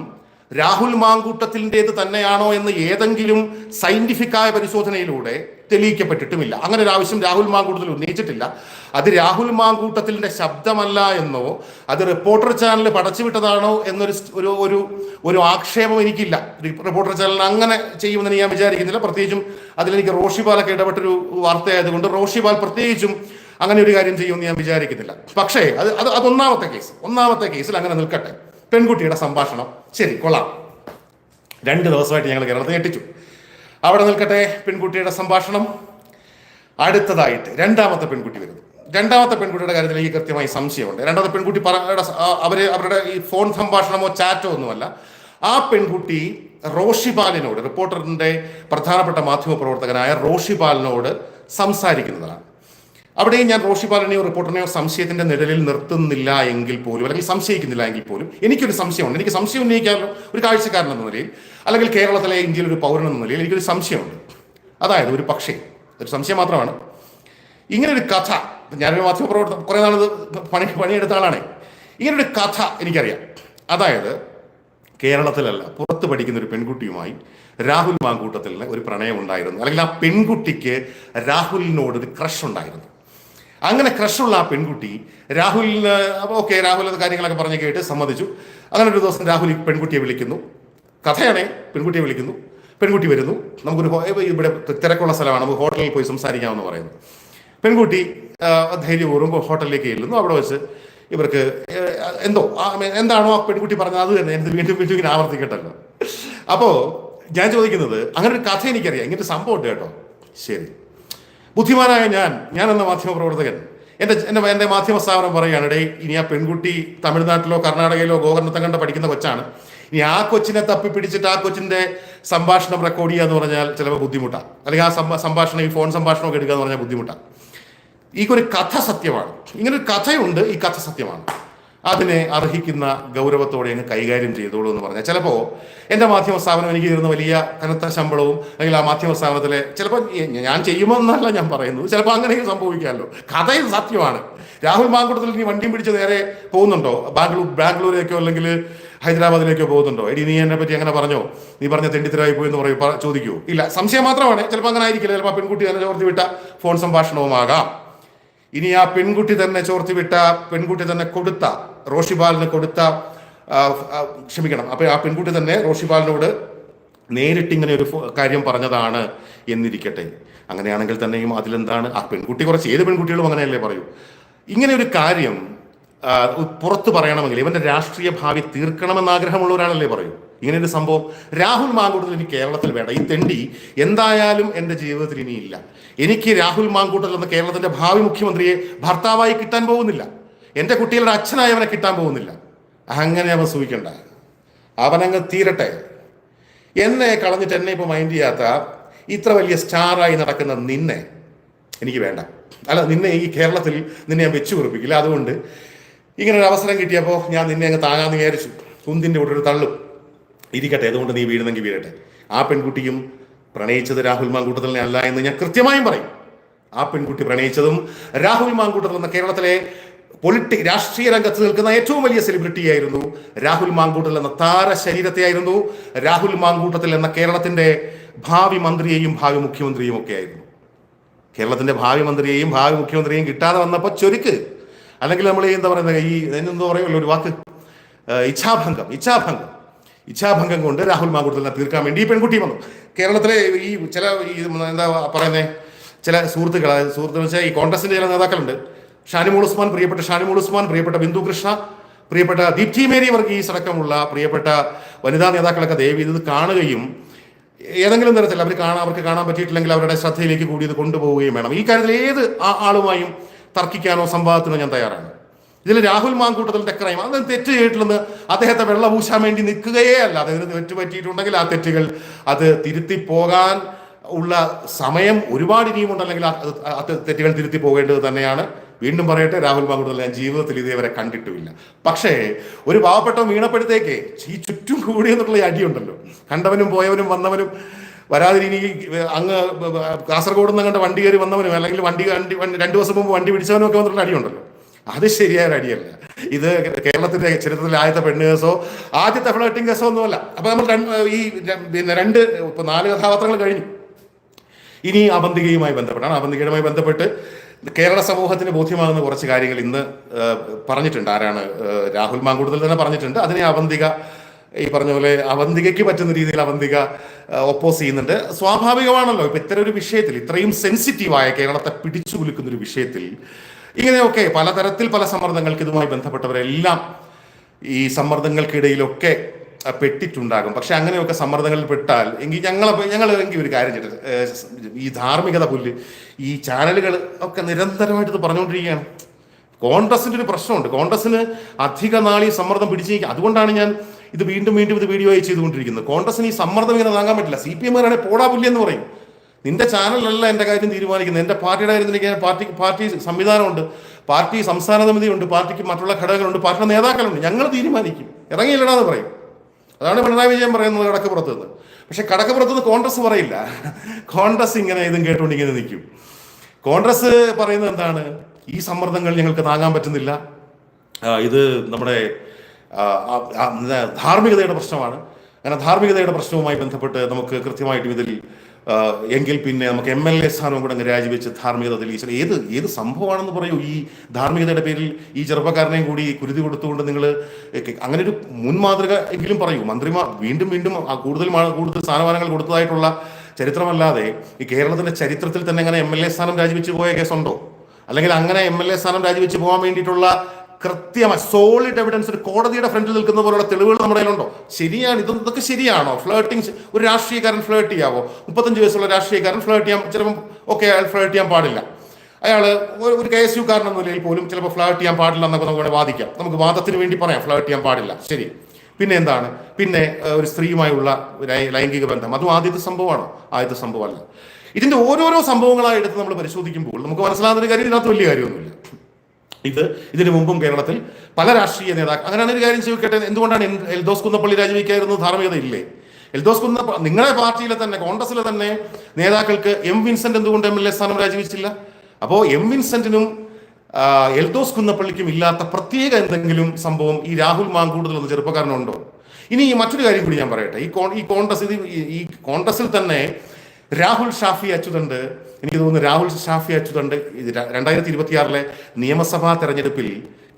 രാഹുൽ മാങ്കൂട്ടത്തിന്റെത് തന്നെയാണോ എന്ന് ഏതെങ്കിലും സയന്റിഫിക്കായ പരിശോധനയിലൂടെ തെളിയിക്കപ്പെട്ടിട്ടുമില്ല. അങ്ങനെ ഒരു ആവശ്യം രാഹുൽ മാങ്കൂട്ടത്തിൽ ഉന്നയിച്ചിട്ടില്ല. അത് രാഹുൽ മാങ്കൂട്ടത്തിന്റെ ശബ്ദമല്ല എന്നോ അത് റിപ്പോർട്ടർ ചാനൽ പടച്ചുവിട്ടതാണോ എന്നൊരു ഒരു ഒരു ഒരു ആക്ഷേപം എനിക്കില്ല. റിപ്പോർട്ടർ ചാനൽ അങ്ങനെ ചെയ്യുമെന്ന് ഞാൻ വിചാരിക്കുന്നില്ല. പ്രത്യേകിച്ചും അതിലെനിക്ക് റോഷിപാലൊക്കെ ഇടപെട്ടൊരു വാർത്തയായതുകൊണ്ട് റോഷിപാൽ പ്രത്യേകിച്ചും അങ്ങനെ ഒരു കാര്യം ചെയ്യുമെന്ന് ഞാൻ വിചാരിക്കുന്നില്ല. പക്ഷേ അത് അത് അതൊന്നാമത്തെ കേസ് ഒന്നാമത്തെ കേസിൽ അങ്ങനെ നിൽക്കട്ടെ. പെൺകുട്ടിയുടെ സംഭാഷണം. ശരി കൊള്ളാം. രണ്ട് ദിവസമായിട്ട് ഞങ്ങൾ കേരളത്തിൽ ഞെട്ടിച്ചു. അവിടെ നിൽക്കട്ടെ പെൺകുട്ടിയുടെ സംഭാഷണം. അടുത്തതായിട്ട് രണ്ടാമത്തെ പെൺകുട്ടി വരുന്നു. രണ്ടാമത്തെ പെൺകുട്ടിയുടെ കാര്യത്തിൽ എനിക്ക് കൃത്യമായി സംശയമുണ്ട്. രണ്ടാമത്തെ പെൺകുട്ടി അവർ അവരുടെ ഈ ഫോൺ സംഭാഷണമോ ചാറ്റോ ഒന്നുമല്ല. ആ പെൺകുട്ടി റോഷിപാലിനോട് റിപ്പോർട്ടറിന്റെ പ്രധാനപ്പെട്ട മാധ്യമ പ്രവർത്തകനായ റോഷിപാലിനോട് സംസാരിക്കുന്നതാണ്. അവിടെയും ഞാൻ റോഷി പാലനെയോ റിപ്പോർട്ടറിനെയോ സംശയത്തിന്റെ നിഴലിൽ നിർത്തുന്നില്ല എങ്കിൽ പോലും അല്ലെങ്കിൽ സംശയിക്കുന്നില്ല എങ്കിൽ പോലും എനിക്കൊരു സംശയമുണ്ട്. എനിക്ക് സംശയം ഉന്നയിക്കാമല്ലോ ഒരു കാഴ്ചക്കാരൻ എന്ന നിലയിൽ അല്ലെങ്കിൽ കേരളത്തിലെ ഇന്ത്യയിൽ ഒരു പൗരൻ എന്ന നിലയിൽ എനിക്കൊരു സംശയമുണ്ട്. അതായത് ഒരു പക്ഷേ ഒരു സംശയം മാത്രമാണ്. ഇങ്ങനെ ഒരു കഥ ഞാനൊരു മാധ്യമ പ്രവർത്തനം കുറേ നാളത് പണി പണിയെടുത്ത ആളാണ്. ഇങ്ങനൊരു കഥ എനിക്കറിയാം. അതായത് കേരളത്തിലല്ല പുറത്ത് പഠിക്കുന്ന ഒരു പെൺകുട്ടിയുമായി രാഹുൽ മാങ്കൂട്ടത്തിന് ഒരു പ്രണയം ഉണ്ടായിരുന്നു അല്ലെങ്കിൽ ആ പെൺകുട്ടിക്ക് രാഹുലിനോട് ഒരു ക്രഷ് ഉണ്ടായിരുന്നു. അങ്ങനെ ക്രഷുള്ള ആ പെൺകുട്ടി രാഹുലിന് ഓക്കെ രാഹുൽ അത് കാര്യങ്ങളൊക്കെ പറഞ്ഞ് കേട്ട് സമ്മതിച്ചു. അങ്ങനെ ഒരു ദിവസം രാഹുൽ ഈ പെൺകുട്ടിയെ വിളിക്കുന്നു. കഥയാണേ പെൺകുട്ടിയെ വിളിക്കുന്നു. പെൺകുട്ടി വരുന്നു. നമുക്കൊരു ഇവിടെ തിരക്കുള്ള സ്ഥലമാണ്. നമുക്ക് ഹോട്ടലിൽ പോയി സംസാരിക്കാമെന്ന് പറയുന്നു. പെൺകുട്ടി ധൈര്യപൂർവം ഹോട്ടലിലേക്ക് ചെല്ലുന്നു. അവിടെ വെച്ച് ഇവർക്ക് എന്തോ എന്താണോ ആ പെൺകുട്ടി പറഞ്ഞത്? അത് തന്നെ. എന്ത് വീണ്ടും വീണ്ടും ഇങ്ങനെ ആവർത്തിക്കട്ടല്ലോ. അപ്പോൾ ഞാൻ ചോദിക്കുന്നത് അങ്ങനെ ഒരു കഥ എനിക്കറിയാം. ഇങ്ങനത്തെ സംഭവം ഉണ്ട് കേട്ടോ. ശരി. ബുദ്ധിമാനായ ഞാൻ ഞാൻ എന്ന മാധ്യമ പ്രവർത്തകൻ എന്റെ എന്റെ എന്റെ മാധ്യമ സ്ഥാപനം പറയുകയാണ് ഇടയിൽ ഇനി ആ പെൺകുട്ടി തമിഴ്നാട്ടിലോ കർണാടകയിലോ ഗോകർണത്തം കണ്ട പഠിക്കുന്ന കൊച്ചാണ്. ഇനി ആ കൊച്ചിനെ തപ്പി പിടിച്ചിട്ട് ആ കൊച്ചിന്റെ സംഭാഷണം റെക്കോർഡ് ചെയ്യുക എന്ന് പറഞ്ഞാൽ ചിലപ്പോൾ ബുദ്ധിമുട്ടാണ് അല്ലെങ്കിൽ ആ സംഭാഷണം ഈ ഫോൺ സംഭാഷണമൊക്കെ എടുക്കുക എന്ന് പറഞ്ഞാൽ ബുദ്ധിമുട്ടാണ് ഈ ഒരു കഥ സത്യമാണ്. ഇങ്ങനൊരു കഥയുണ്ട് ഈ കഥ സത്യമാണ്. അതിനെ അർഹിക്കുന്ന ഗൗരവത്തോടെ അങ്ങ് കൈകാര്യം ചെയ്തോളൂ എന്ന് പറഞ്ഞാൽ ചിലപ്പോൾ എന്റെ മാധ്യമ സ്ഥാപനം എനിക്ക് തരുന്ന വലിയ കനത്ത ശമ്പളവും അല്ലെങ്കിൽ ആ മാധ്യമ സ്ഥാപനത്തിലെ ചിലപ്പോൾ ഞാൻ ചെയ്യുമെന്നല്ല ഞാൻ പറയുന്നത്. ചിലപ്പോൾ അങ്ങനെയും സംഭവിക്കാമല്ലോ. കഥയിൽ സത്യമാണ്. രാഹുൽ മാങ്കുട്ടത്തിൽ നീ വണ്ടിയും പിടിച്ച് നേരെ പോകുന്നുണ്ടോ? ബാംഗ്ലൂർ ബാംഗ്ലൂരിലേക്കോ അല്ലെങ്കിൽ ഹൈദരാബാദിലേക്കോ പോകുന്നുണ്ടോ? എടി നീ എന്നെ പറ്റി അങ്ങനെ പറഞ്ഞോ? നീ പറഞ്ഞ തെണ്ടിത്തരായി പോയി എന്ന് പറയും ചോദിക്കൂ. ഇല്ല സംശയം മാത്രമാണ്. ചിലപ്പോൾ അങ്ങനെ ആയിരിക്കില്ല. ചിലപ്പോൾ പെൺകുട്ടി തന്നെ ചോർത്തി വിട്ട ഫോൺ സംഭാഷണവുമാകാം. ഇനി ആ പെൺകുട്ടി തന്നെ ചോർത്തി വിട്ട പെൺകുട്ടി തന്നെ കൊടുത്ത റോഷിബാലിന് കൊടുത്ത ക്ഷമിക്കണം. അപ്പൊ ആ പെൺകുട്ടി തന്നെ റോഷിബാലിനോട് നേരിട്ട് ഇങ്ങനെ ഒരു കാര്യം പറഞ്ഞതാണ് എന്നിരിക്കട്ടെ. അങ്ങനെയാണെങ്കിൽ തന്നെയും അതിലെന്താണ് ആ പെൺകുട്ടി കുറച്ച് ഏത് പെൺകുട്ടികളും അങ്ങനെയല്ലേ പറയൂ. ഇങ്ങനെ ഒരു കാര്യം പുറത്തു പറയണമെങ്കിൽ ഇവന്റെ രാഷ്ട്രീയ ഭാവി തീർക്കണമെന്ന് ആഗ്രഹമുള്ള ഒരാളല്ലേ പറയൂ. ഇങ്ങനെ ഒരു സംഭവം രാഹുൽ മാങ്കൂട്ടൽ ഇനി കേരളത്തിൽ വേണ്ട. ഈ തെണ്ടി എന്തായാലും എന്റെ ജീവിതത്തിൽ ഇനിയില്ല. എനിക്ക് രാഹുൽ മാങ്കൂട്ടൽ എന്ന കേരളത്തിന്റെ ഭാവി മുഖ്യമന്ത്രിയെ ഭർത്താവായി കിട്ടാൻ പോകുന്നില്ല. എന്റെ കുട്ടികളുടെ അച്ഛനായി അവനെ കിട്ടാൻ പോകുന്നില്ല. അങ്ങനെ അവൻ സൂക്ഷിക്കണ്ട അവനങ്ങ് തീരട്ടെ. എന്നെ കളഞ്ഞിട്ട് എന്നെ ഇപ്പോൾ മൈൻഡ് ചെയ്യാത്ത ഇത്ര വലിയ സ്റ്റാറായി നടക്കുന്ന നിന്നെ എനിക്ക് വേണ്ട. അല്ല നിന്നെ ഈ കേരളത്തിൽ നിന്നെ ഞാൻ വെച്ചു കുറിപ്പിക്കില്ല അതുകൊണ്ട് ഇങ്ങനെ ഒരു അവസരം കിട്ടിയപ്പോൾ ഞാൻ നിന്നെ അങ്ങ് താങ്ങാന്ന് വിചാരിച്ചു. കുന്തിന്റെ കൂടെ ഒരു തള്ളും. ഇരിക്കട്ടെ അതുകൊണ്ട് നീ വീഴുന്നെങ്കിൽ വീഴട്ടെ. ആ പെൺകുട്ടിയും പ്രണയിച്ചത് രാഹുൽ മാങ്കൂട്ടത്തിനെ അല്ല എന്ന് ഞാൻ കൃത്യമായും പറയും. ആ പെൺകുട്ടി പ്രണയിച്ചതും രാഹുൽ മാങ്കൂട്ടത്തിൽ എന്ന കേരളത്തിലെ പൊളിറ്റി രാഷ്ട്രീയ രംഗത്ത് നിൽക്കുന്ന ഏറ്റവും വലിയ സെലിബ്രിറ്റി ആയിരുന്നു രാഹുൽ മാങ്കൂട്ടൽ എന്ന താര ശരീരത്തെയായിരുന്നു. രാഹുൽ മാങ്കൂട്ടത്തിൽ എന്ന കേരളത്തിന്റെ ഭാവി മന്ത്രിയെയും ഭാവി മുഖ്യമന്ത്രിയും ഒക്കെ ആയിരുന്നു. കേരളത്തിന്റെ ഭാവി മന്ത്രിയെയും ഭാവി മുഖ്യമന്ത്രിയെയും കിട്ടാതെ വന്നപ്പോൾ ചൊരുക്ക്. അല്ലെങ്കിൽ നമ്മൾ എന്താ പറയുന്നത് ഈ എന്താ പറയുമല്ലോ ഒരു വാക്ക്? ഇച്ഛാഭംഗം ഇച്ഛാഭംഗം. ഇച്ഛാഭംഗം കൊണ്ട് രാഹുൽ മാങ്കൂട്ടലിനെ തീർക്കാൻ വേണ്ടി ഈ പെൺകുട്ടി വന്നു. കേരളത്തിലെ ഈ ചില ഈ എന്താ പറയുന്നത് ചില സുഹൃത്തുക്കൾ സുഹൃത്തുക്കൾ വെച്ചാൽ ഈ കോൺഗ്രസിന്റെ ചില നേതാക്കളുണ്ട്. ഷാനിമോൾ ഉസ്മാൻ പ്രിയപ്പെട്ട ഷാനിമോൾ ഉസ്മാൻ പ്രിയപ്പെട്ട ബിന്ദു കൃഷ്ണ പ്രിയപ്പെട്ട ദീപ്തി മേരി വർഗീസ് അടക്കമുള്ള പ്രിയപ്പെട്ട വനിതാ നേതാക്കളൊക്കെ ദയവ് ഇത് കാണുകയും ഏതെങ്കിലും തരത്തിൽ അവർ കാണാൻ അവർക്ക് കാണാൻ പറ്റിയിട്ടില്ലെങ്കിൽ അവരുടെ ശ്രദ്ധയിലേക്ക് കൂടി ഇത് കൊണ്ടുപോവുകയും വേണം. ഈ കാര്യത്തിൽ ഏത് ആളുമായും തർക്കിക്കാനോ സംവാദത്തിനോ ഞാൻ തയ്യാറാണ്. ഇതിൽ രാഹുൽ മാങ്കൂട്ടത്തിൽ തെക്കറയും അത് തെറ്റ് ചെയ്തിട്ടില്ലെന്ന് അദ്ദേഹത്തെ വെള്ള പൂശാൻ വേണ്ടി നിൽക്കുകയേ അല്ല. അതിന് തെറ്റ് പറ്റിയിട്ടുണ്ടെങ്കിൽ ആ തെറ്റുകൾ അത് തിരുത്തി പോകാൻ ഉള്ള സമയം ഒരുപാട് ഇനിയുമുണ്ട്. അല്ലെങ്കിൽ തെറ്റുകൾ തിരുത്തി പോകേണ്ടത് തന്നെയാണ്. വീണ്ടും പറയട്ടെ രാഹുൽ മാങ്കൂട്ടൽ ഞാൻ ജീവിതത്തിൽ ഇതേവരെ കണ്ടിട്ടുമില്ല. പക്ഷേ ഒരു പാവപ്പെട്ടവൻ വീണപ്പോഴത്തേക്ക് ഈ ചുറ്റും കൂടി എന്നുള്ള അടിയുണ്ടല്ലോ. കണ്ടവനും പോയവനും വന്നവനും വരാതിരി അങ്ങ് കാസർഗോഡ് നിന്ന് കണ്ട വണ്ടി കയറി വന്നവനും അല്ലെങ്കിൽ വണ്ടി വണ്ടി- രണ്ടു ദിവസം മുമ്പ് വണ്ടി പിടിച്ചവനും ഒക്കെ വന്നിട്ടുള്ള അടിയുണ്ടല്ലോ. അത് ശരിയായ ഒരു അടിയല്ല. ഇത് കേരളത്തിന്റെ ചരിത്രത്തിലെ ആദ്യത്തെ പെണ്ണ് കേസോ ആദ്യത്തെ ഫ്ലോട്ടിംഗ് കേസോ ഒന്നുമല്ല. അപ്പൊ നമ്മൾ ഈ പിന്നെ രണ്ട് ഇപ്പൊ നാല് കഥാപാത്രങ്ങൾ കഴിഞ്ഞു. ഇനി അബന്തികയുമായി ബന്ധപ്പെട്ടാണ്. അബന്തികയുമായി ബന്ധപ്പെട്ട് കേരള സമൂഹത്തിന് ബോധ്യമാകുന്ന കുറച്ച് കാര്യങ്ങൾ ഇന്ന് പറഞ്ഞിട്ടുണ്ട്. ആരാണ് രാഹുൽ മാങ്കൂടുതൽ തന്നെ പറഞ്ഞിട്ടുണ്ട്. അതിനെ അവന്തിക ഈ പറഞ്ഞ പോലെ അവന്തികയ്ക്ക് പറ്റുന്ന രീതിയിൽ അവന്തിക ഒപ്പോസ് ചെയ്യുന്നുണ്ട്. സ്വാഭാവികമാണല്ലോ ഇപ്പൊ ഇത്തരം ഒരു വിഷയത്തിൽ ഇത്രയും സെൻസിറ്റീവായ കേരളത്തെ പിടിച്ചു കുലുക്കുന്ന ഒരു വിഷയത്തിൽ ഇങ്ങനെയൊക്കെ പലതരത്തിൽ പല സമ്മർദ്ദങ്ങൾക്ക് ഇതുമായി ബന്ധപ്പെട്ടവരെല്ലാം ഈ സമ്മർദ്ദങ്ങൾക്കിടയിലൊക്കെ പെട്ടിട്ടുണ്ടാകും. പക്ഷെ അങ്ങനെയൊക്കെ സമ്മർദ്ദങ്ങളിൽ പെട്ടാൽ എങ്കിൽ ഞങ്ങൾ ഞങ്ങൾ എങ്കിൽ ഒരു കാര്യം ചെയ്തിട്ട് ഈ ധാർമ്മികത പുല്ല് ഈ ചാനലുകൾ ഒക്കെ നിരന്തരമായിട്ട് ഇത് പറഞ്ഞുകൊണ്ടിരിക്കുകയാണ് കോൺഗ്രസിന്റെ ഒരു പ്രശ്നമുണ്ട്. കോൺഗ്രസ്സിന് അധിക ഈ സമ്മർദ്ദം പിടിച്ചിരിക്കുക അതുകൊണ്ടാണ് ഞാൻ ഇത് വീണ്ടും വീണ്ടും ഇത് വീഡിയോ ആയി ചെയ്തുകൊണ്ടിരിക്കുന്നത്. കോൺഗ്രസിന് ഈ സമ്മർദ്ദം ഇങ്ങനെ താങ്ങാൻ പറ്റില്ല. സി പി എം പോടാ പുല്ല് എന്ന് പറയും. നിന്റെ ചാനലല്ല എന്റെ കാര്യം തീരുമാനിക്കുന്നത്. എന്റെ പാർട്ടിയുടെ കാര്യം പാർട്ടി പാർട്ടി സംവിധാനമുണ്ട്. പാർട്ടി സംസ്ഥാന സമിതിയുണ്ട്. പാർട്ടിക്ക് മറ്റുള്ള ഘടകങ്ങളുണ്ട്. പാർട്ടിയുടെ നേതാക്കളുണ്ട്. ഞങ്ങൾ തീരുമാനിക്കും. ഇറങ്ങിയില്ലടാന്ന് പറയും. അതാണ് പിണറായി വിജയൻ പറയുന്നത് കടക്കപ്പുറത്ത് നിന്ന് പക്ഷെ കടക്കപ്പുറത്ത് നിന്ന് കോൺഗ്രസ് പറയില്ല. കോൺഗ്രസ് ഇങ്ങനെ ഇതും കേട്ടുകൊണ്ട് ഇങ്ങനെ നിൽക്കും. കോൺഗ്രസ് പറയുന്നത് എന്താണ്? ഈ സമ്മർദ്ദങ്ങൾ ഞങ്ങൾക്ക് താങ്ങാൻ പറ്റുന്നില്ല. ഇത് നമ്മുടെ ധാർമ്മികതയുടെ പ്രശ്നമാണ്. അങ്ങനെ ധാർമ്മികതയുടെ പ്രശ്നവുമായി ബന്ധപ്പെട്ട് നമുക്ക് കൃത്യമായിട്ടും ഇതിൽ എങ്കിൽ പിന്നെ നമുക്ക് എം എൽ എ സ്ഥാനം കൂടെ അങ്ങ് രാജിവെച്ച് ധാർമ്മികത തെളിയിച്ചാൽ ഏത് ഏത് സംഭവമാണെന്ന് പറയൂ. ഈ ധാർമ്മികതയുടെ പേരിൽ ഈ ചെറുപ്പക്കാരനെയും കൂടി കുരുതി കൊടുത്തുകൊണ്ട് നിങ്ങൾ അങ്ങനെ ഒരു മുൻമാതൃക എങ്കിലും പറയൂ. മന്ത്രിമാർ വീണ്ടും വീണ്ടും കൂടുതൽ കൂടുതൽ സ്ഥാനമാനങ്ങൾ കൊടുത്തതായിട്ടുള്ള ചരിത്രമല്ലാതെ ഈ കേരളത്തിന്റെ ചരിത്രത്തിൽ തന്നെ അങ്ങനെ എം എൽ എ സ്ഥാനം രാജിവെച്ച് പോയ കേസുണ്ടോ? അല്ലെങ്കിൽ അങ്ങനെ എം എൽ എ സ്ഥാനം രാജിവെച്ച് പോകാൻ വേണ്ടിയിട്ടുള്ള കൃത്യമായി സോളിഡ് എവിഡൻസ് ഒരു കോടതിയുടെ ഫ്രണ്ടിൽ നിൽക്കുന്ന പോലുള്ള തെളിവുകൾ നമ്മുടെ കയ്യിലുണ്ടോ? ശരിയാണ് ഇത് ഇതൊക്കെ ശരിയാണോ? ഫ്ലേട്ടിങ് ഒരു രാഷ്ട്രീയക്കാരൻ ഫ്ലേട്ട് ചെയ്യാവോ? മുപ്പത്തഞ്ച് വയസ്സുള്ള രാഷ്ട്രീയക്കാരൻ ഫ്ലേട്ട് ചെയ്യാൻ ചിലപ്പം ഓക്കെ അയാൾ ഫ്ലേട്ട് ചെയ്യാൻ പാടില്ല. അയാൾ ഒരു കെ എസ് യു കാരൻ നിലയിൽ പോലും ചിലപ്പോൾ ഫ്ലേട്ട് ചെയ്യാൻ പാടില്ല എന്നൊക്കെ നമുക്ക് വാദിക്കാം. നമുക്ക് വാദത്തിന് വേണ്ടി പറയാം ഫ്ലേട്ട് ചെയ്യാൻ പാടില്ല. ശരി. പിന്നെ എന്താണ്? പിന്നെ ഒരു സ്ത്രീയുമായുള്ള ലൈംഗിക ബന്ധം. അതും ആദ്യത്തെ സംഭവമാണോ? ആദ്യത്തെ സംഭവമല്ല. ഇതിന്റെ ഓരോരോ സംഭവങ്ങളായി എടുത്ത് നമ്മൾ പരിശോധിക്കുമ്പോൾ നമുക്ക് മനസ്സിലാകുന്ന ഒരു കാര്യം ഇതിനകത്ത് വലിയ കാര്യമൊന്നുമില്ല. ഇത് ഇതിനു മുമ്പും കേരളത്തിൽ പല രാഷ്ട്രീയ നേതാക്കൾ അങ്ങനെയാണ് ഒരു കാര്യം ചോദിക്കട്ടെ എന്തുകൊണ്ടാണ് എൽദോസ് കുന്നപ്പള്ളി രാജിവെക്കായിരുന്നു ധാർമ്മികത ഇല്ലേ എൽദോസ് കുന്ന നിങ്ങളുടെ പാർട്ടിയിലെ തന്നെ കോൺഗ്രസിലെ തന്നെ നേതാക്കൾക്ക് എം വിൻസെന്റ് എന്തുകൊണ്ട് എം എൽ എ സ്ഥാനം രാജിവെച്ചില്ല? അപ്പോൾ എം വിൻസെന്റിനും എൽദോസ് കുന്നപ്പള്ളിക്കും ഇല്ലാത്ത പ്രത്യേക എന്തെങ്കിലും സംഭവം ഈ രാഹുൽ മാങ്കൂടുതൽ എന്ന ചെറുപ്പക്കാരനുണ്ടോ? ഇനി ഈ മറ്റൊരു കാര്യം കൂടി ഞാൻ പറയട്ടെ. ഈ കോൺ ഈ കോൺഗ്രസ് ഈ കോൺഗ്രസിൽ തന്നെ രാഹുൽ ഷാഫി അച്യുതണ്ട് എനിക്ക് തോന്നുന്നു രാഹുൽ ഷാഫി അച്യുതണ്ട് രണ്ടായിരത്തി ഇരുപത്തിയാറിലെ നിയമസഭാ തെരഞ്ഞെടുപ്പിൽ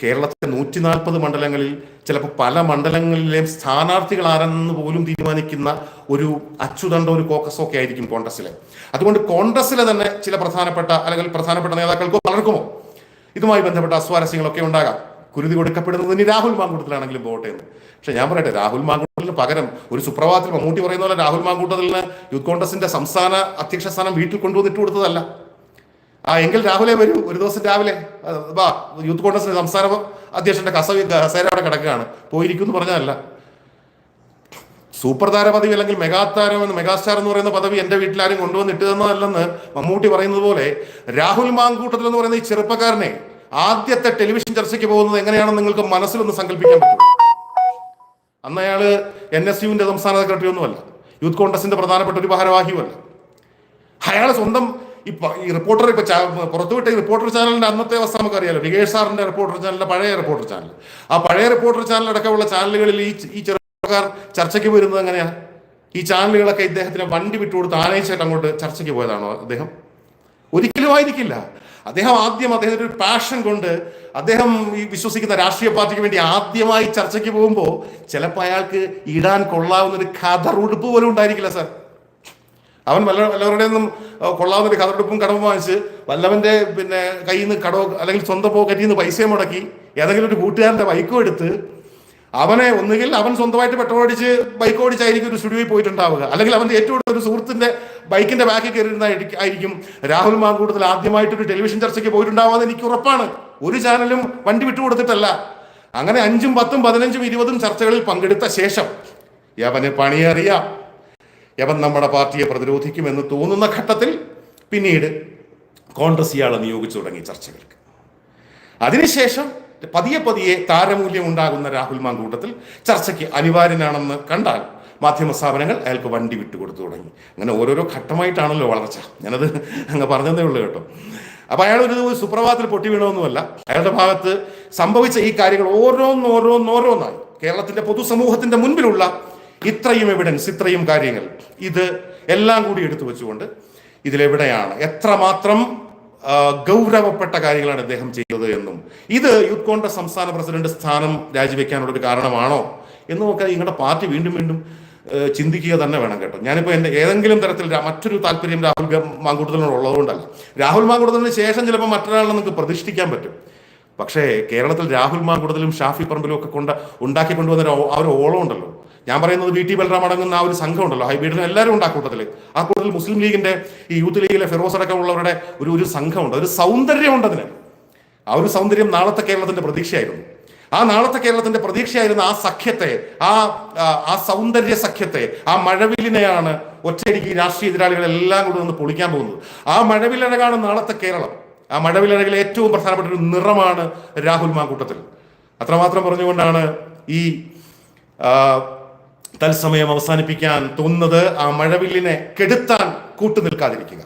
കേരളത്തിലെ നൂറ്റി നാൽപ്പത് മണ്ഡലങ്ങളിൽ ചിലപ്പോൾ പല മണ്ഡലങ്ങളിലെയും സ്ഥാനാർത്ഥികൾ ആരെന്ന് പോലും തീരുമാനിക്കുന്ന ഒരു അച്ചുതണ്ട ഒരു കോക്കസോ ഒക്കെ ആയിരിക്കും കോൺഗ്രസിലെ അതുകൊണ്ട് കോൺഗ്രസിലെ തന്നെ ചില പ്രധാനപ്പെട്ട അല്ലെങ്കിൽ പ്രധാനപ്പെട്ട നേതാക്കൾക്കോ പലർക്കുമോ ഇതുമായി ബന്ധപ്പെട്ട അസ്വാരസ്യങ്ങളൊക്കെ ഉണ്ടാകാം. കുരുതി കൊടുക്കപ്പെടുന്നത് ഇനി രാഹുൽ മാങ്കൂട്ടത്തിലാണെങ്കിലും പോകട്ടെ എന്ന്. പക്ഷെ ഞാൻ പറയട്ടെ രാഹുൽ മാങ്കൂട്ടത്തിന് പകരം ഒരു സുപ്രഭാതത്തിൽ മമ്മൂട്ടി പറയുന്ന പോലെ രാഹുൽ മാങ്കൂട്ടത്തിന് യൂത്ത് കോൺഗ്രസിന്റെ സംസ്ഥാന അധ്യക്ഷ സ്ഥാനം വീട്ടിൽ കൊണ്ടുവന്നിട്ട് കൊടുത്തതല്ല. ആ എങ്കിൽ രാഹുലേ വരും ഒരു ദിവസം രാവിലെ. വാ യൂത്ത് കോൺഗ്രസിന്റെ സംസ്ഥാന അധ്യക്ഷന്റെ കസവി കസേര അവിടെ കിടക്കുകയാണ്. പോയിരിക്കും എന്ന് പറഞ്ഞതല്ല. സൂപ്പർ താര പദവി അല്ലെങ്കിൽ മെഗാ താരം എന്ന് മെഗാസ്റ്റാർ എന്ന് പറയുന്ന പദവി എന്റെ വീട്ടിലാരും കൊണ്ടുവന്നിട്ട് തന്നതല്ലെന്ന് മമ്മൂട്ടി പറയുന്നത് പോലെ രാഹുൽ മാങ്കൂട്ടത്തിൽ എന്ന് പറയുന്ന ഈ ചെറുപ്പക്കാരനെ ആദ്യത്തെ ടെലിവിഷൻ ചർച്ചയ്ക്ക് പോകുന്നത് എങ്ങനെയാണെന്ന് നിങ്ങൾക്ക് മനസ്സിലൊന്ന് സങ്കല്പിക്കാൻ പറ്റും അന്ന് അയാൾ എൻ എസ് യുവിന്റെ സംസ്ഥാന സെക്രട്ടറി ഒന്നുമല്ല യൂത്ത് കോൺഗ്രസിന്റെ പ്രധാനപ്പെട്ട ഒരു ഭാരവാഹിയുമല്ല. അയാൾ സ്വന്തം ഇപ്പൊ ഈ റിപ്പോർട്ടർ ഇപ്പൊ പുറത്തുവിട്ട ഈ റിപ്പോർട്ടർ ചാനലിന്റെ അന്നത്തെ അവസ്ഥ നമുക്കറിയാലോ. വികേഷ് സാറിന്റെ റിപ്പോർട്ടർ ചാനലിന്റെ പഴയ റിപ്പോർട്ടർ ചാനൽ. ആ പഴയ റിപ്പോർട്ടർ ചാനൽ അടക്കമുള്ള ചാനലുകളിൽ ഈ ഈ ചെറുപ്പക്കാർ ചർച്ചയ്ക്ക് വരുന്നത് എങ്ങനെയാ? ഈ ചാനലുകളൊക്കെ ഇദ്ദേഹത്തിന് വണ്ടി വിട്ടുകൊടുത്ത് ആനയിച്ചായിട്ട് അങ്ങോട്ട് ചർച്ചയ്ക്ക് പോയതാണോ അദ്ദേഹം? ഒരിക്കലും ആയിരിക്കില്ല. അദ്ദേഹം ആദ്യം അദ്ദേഹത്തിന്റെ ഒരു പാഷൻ കൊണ്ട് അദ്ദേഹം ഈ വിശ്വസിക്കുന്ന രാഷ്ട്രീയ പാർട്ടിക്ക് വേണ്ടി ആദ്യമായി ചർച്ചയ്ക്ക് പോകുമ്പോൾ ചിലപ്പോൾ അയാൾക്ക് ഇടാൻ കൊള്ളാവുന്ന ഒരു കഥർ ഉടുപ്പ് പോലും ഉണ്ടായിരിക്കില്ല സാർ അവൻ വല്ല വല്ലവരുടെ നിന്നും കൊള്ളാവുന്ന ഒരു കഥടുപ്പും കടവും വാങ്ങിച്ച് വല്ലവന്റെ പിന്നെ കയ്യിൽ നിന്ന് കടവോ അല്ലെങ്കിൽ സ്വന്തം പോക്കറ്റിൽ നിന്ന് പൈസയും മുടക്കി ഏതെങ്കിലും ഒരു കൂട്ടുകാരന്റെ ബൈക്കും എടുത്ത് അവനെ ഒന്നുകിൽ അവൻ സ്വന്തമായിട്ട് പെട്രോൾ അടിച്ച് ബൈക്ക് ഓടിച്ചായിരിക്കും ഒരു സ്റ്റുഡിയോയിൽ പോയിട്ടുണ്ടാവുക. അല്ലെങ്കിൽ അവന്റെ ഏറ്റവും ഒരു സുഹൃത്തിന്റെ ബൈക്കിന്റെ ബാക്കിൽ കയറിയിരുന്നായിരിക്കും രാഹുൽ മാങ്കൂടുതൽ ആദ്യമായിട്ട് ഒരു ടെലിവിഷൻ ചർച്ചയ്ക്ക് പോയിട്ടുണ്ടാവാന്ന് എനിക്ക് ഉറപ്പാണ്. ഒരു ചാനലും വണ്ടി വിട്ടുകൊടുത്തിട്ടല്ല അങ്ങനെ അഞ്ചും പത്തും പതിനഞ്ചും ഇരുപതും ചർച്ചകളിൽ പങ്കെടുത്ത ശേഷം യവന് പണിയറിയാം. യവൻ നമ്മുടെ പാർട്ടിയെ പ്രതിരോധിക്കുമെന്ന് തോന്നുന്ന ഘട്ടത്തിൽ പിന്നീട് കോൺഗ്രസ് ഇയാളെ നിയോഗിച്ചു തുടങ്ങി ചർച്ചകൾക്ക്. അതിനുശേഷം പതിയെ പതിയെ താരമൂല്യം ഉണ്ടാകുന്ന രാഹുൽ മാങ്കൂട്ടത്തിൽ ചർച്ചയ്ക്ക് അനിവാര്യനാണെന്ന് കണ്ടാൽ മാധ്യമ സ്ഥാപനങ്ങൾ അയാൾക്ക് വണ്ടി വിട്ടുകൊടുത്തു തുടങ്ങി. അങ്ങനെ ഓരോരോ ഘട്ടമായിട്ടാണല്ലോ വളർച്ച. ഞാനത് അങ്ങ് പറഞ്ഞതേ ഉള്ളൂ കേട്ടോ. അപ്പൊ അയാൾ ഒരു സുപ്രഭാതത്തിൽ പൊട്ടി വീണമൊന്നുമല്ല അയാളുടെ ഭാഗത്ത് സംഭവിച്ച ഈ കാര്യങ്ങൾ ഓരോന്ന് ഓരോന്ന് ഓരോന്നായി. കേരളത്തിന്റെ പൊതുസമൂഹത്തിന്റെ മുൻപിലുള്ള ഇത്രയും എവിഡൻസ് ഇത്രയും കാര്യങ്ങൾ ഇത് എല്ലാം കൂടി എടുത്തു വെച്ചുകൊണ്ട് ഇതിലെവിടെയാണ്? എത്രമാത്രം ഗൗരവപ്പെട്ട കാര്യങ്ങളാണ് അദ്ദേഹം ചെയ്തത് എന്നും. ഇത് യൂത്ത് കോൺഗ്രസ് സംസ്ഥാന പ്രസിഡന്റ് സ്ഥാനം രാജിവെക്കാനുള്ള ഒരു കാരണമാണോ എന്ന് നോക്കാൻ നിങ്ങളുടെ പാർട്ടി വീണ്ടും വീണ്ടും ചിന്തിക്കുക തന്നെ വേണം കേട്ടോ. ഞാനിപ്പോൾ എന്റെ ഏതെങ്കിലും തരത്തിൽ മറ്റൊരു താല്പര്യം രാഹുൽ മാങ്കൂട്ടത്തിനോട് ഉള്ളതുകൊണ്ടല്ല. രാഹുൽ മാങ്കൂട്ടത്തിന് ശേഷം ചിലപ്പോൾ മറ്റൊരാളെ നിങ്ങൾക്ക് പ്രതിഷ്ഠിക്കാൻ പറ്റും. പക്ഷേ കേരളത്തിൽ രാഹുൽ മാങ്കൂട്ടത്തിലും ഷാഫി പറമ്പിലും ഒക്കെ കൊണ്ട് ഉണ്ടാക്കിക്കൊണ്ടുവന്ന ഒരു ഓളം ഉണ്ടല്ലോ. ഞാൻ പറയുന്നത് വി ടി ബൽറാം അടങ്ങുന്ന ആ ഒരു സംഘം ഉണ്ടല്ലോ ഹൈബ്രിഡിന് എല്ലാവരും ഉണ്ട് ആ കൂട്ടത്തിൽ ആ കൂട്ടത്തിൽ മുസ്ലിം ലീഗിന്റെ ഈ യൂത്ത് ലീഗിലെ ഫെറോസ് അടക്കമുള്ളവരുടെ ഒരു ഒരു സംഘമുണ്ട് ഒരു സൗന്ദര്യമുണ്ട് അതിന്. ആ ഒരു സൗന്ദര്യം നാളത്തെ കേരളത്തിന്റെ പ്രതീക്ഷയായിരുന്നു. ആ നാളത്തെ കേരളത്തിന്റെ പ്രതീക്ഷയായിരുന്ന ആ സഖ്യത്തെ ആ ആ- സൗന്ദര്യ സഖ്യത്തെ ആ മഴവിലിനെയാണ് ഒറ്റയടിക്ക് രാഷ്ട്രീയ എതിരാളികളെല്ലാം കൂടി വന്ന് പൊളിക്കാൻ പോകുന്നത്. ആ മഴവിലഴകാണ് നാളത്തെ കേരളം. ആ മഴവിലഴകിലെ ഏറ്റവും പ്രധാനപ്പെട്ട ഒരു നിറമാണ് രാഹുൽ മാങ്കൂട്ടത്തിൽ. അത്രമാത്രം പറഞ്ഞുകൊണ്ടാണ് ഈ തത്സമയം അവസാനിപ്പിക്കാൻ തോന്നുന്നത് ആ മഴവില്ലിനെ കെടുത്താൻ കൂട്ടു നിൽക്കാതിരിക്കുക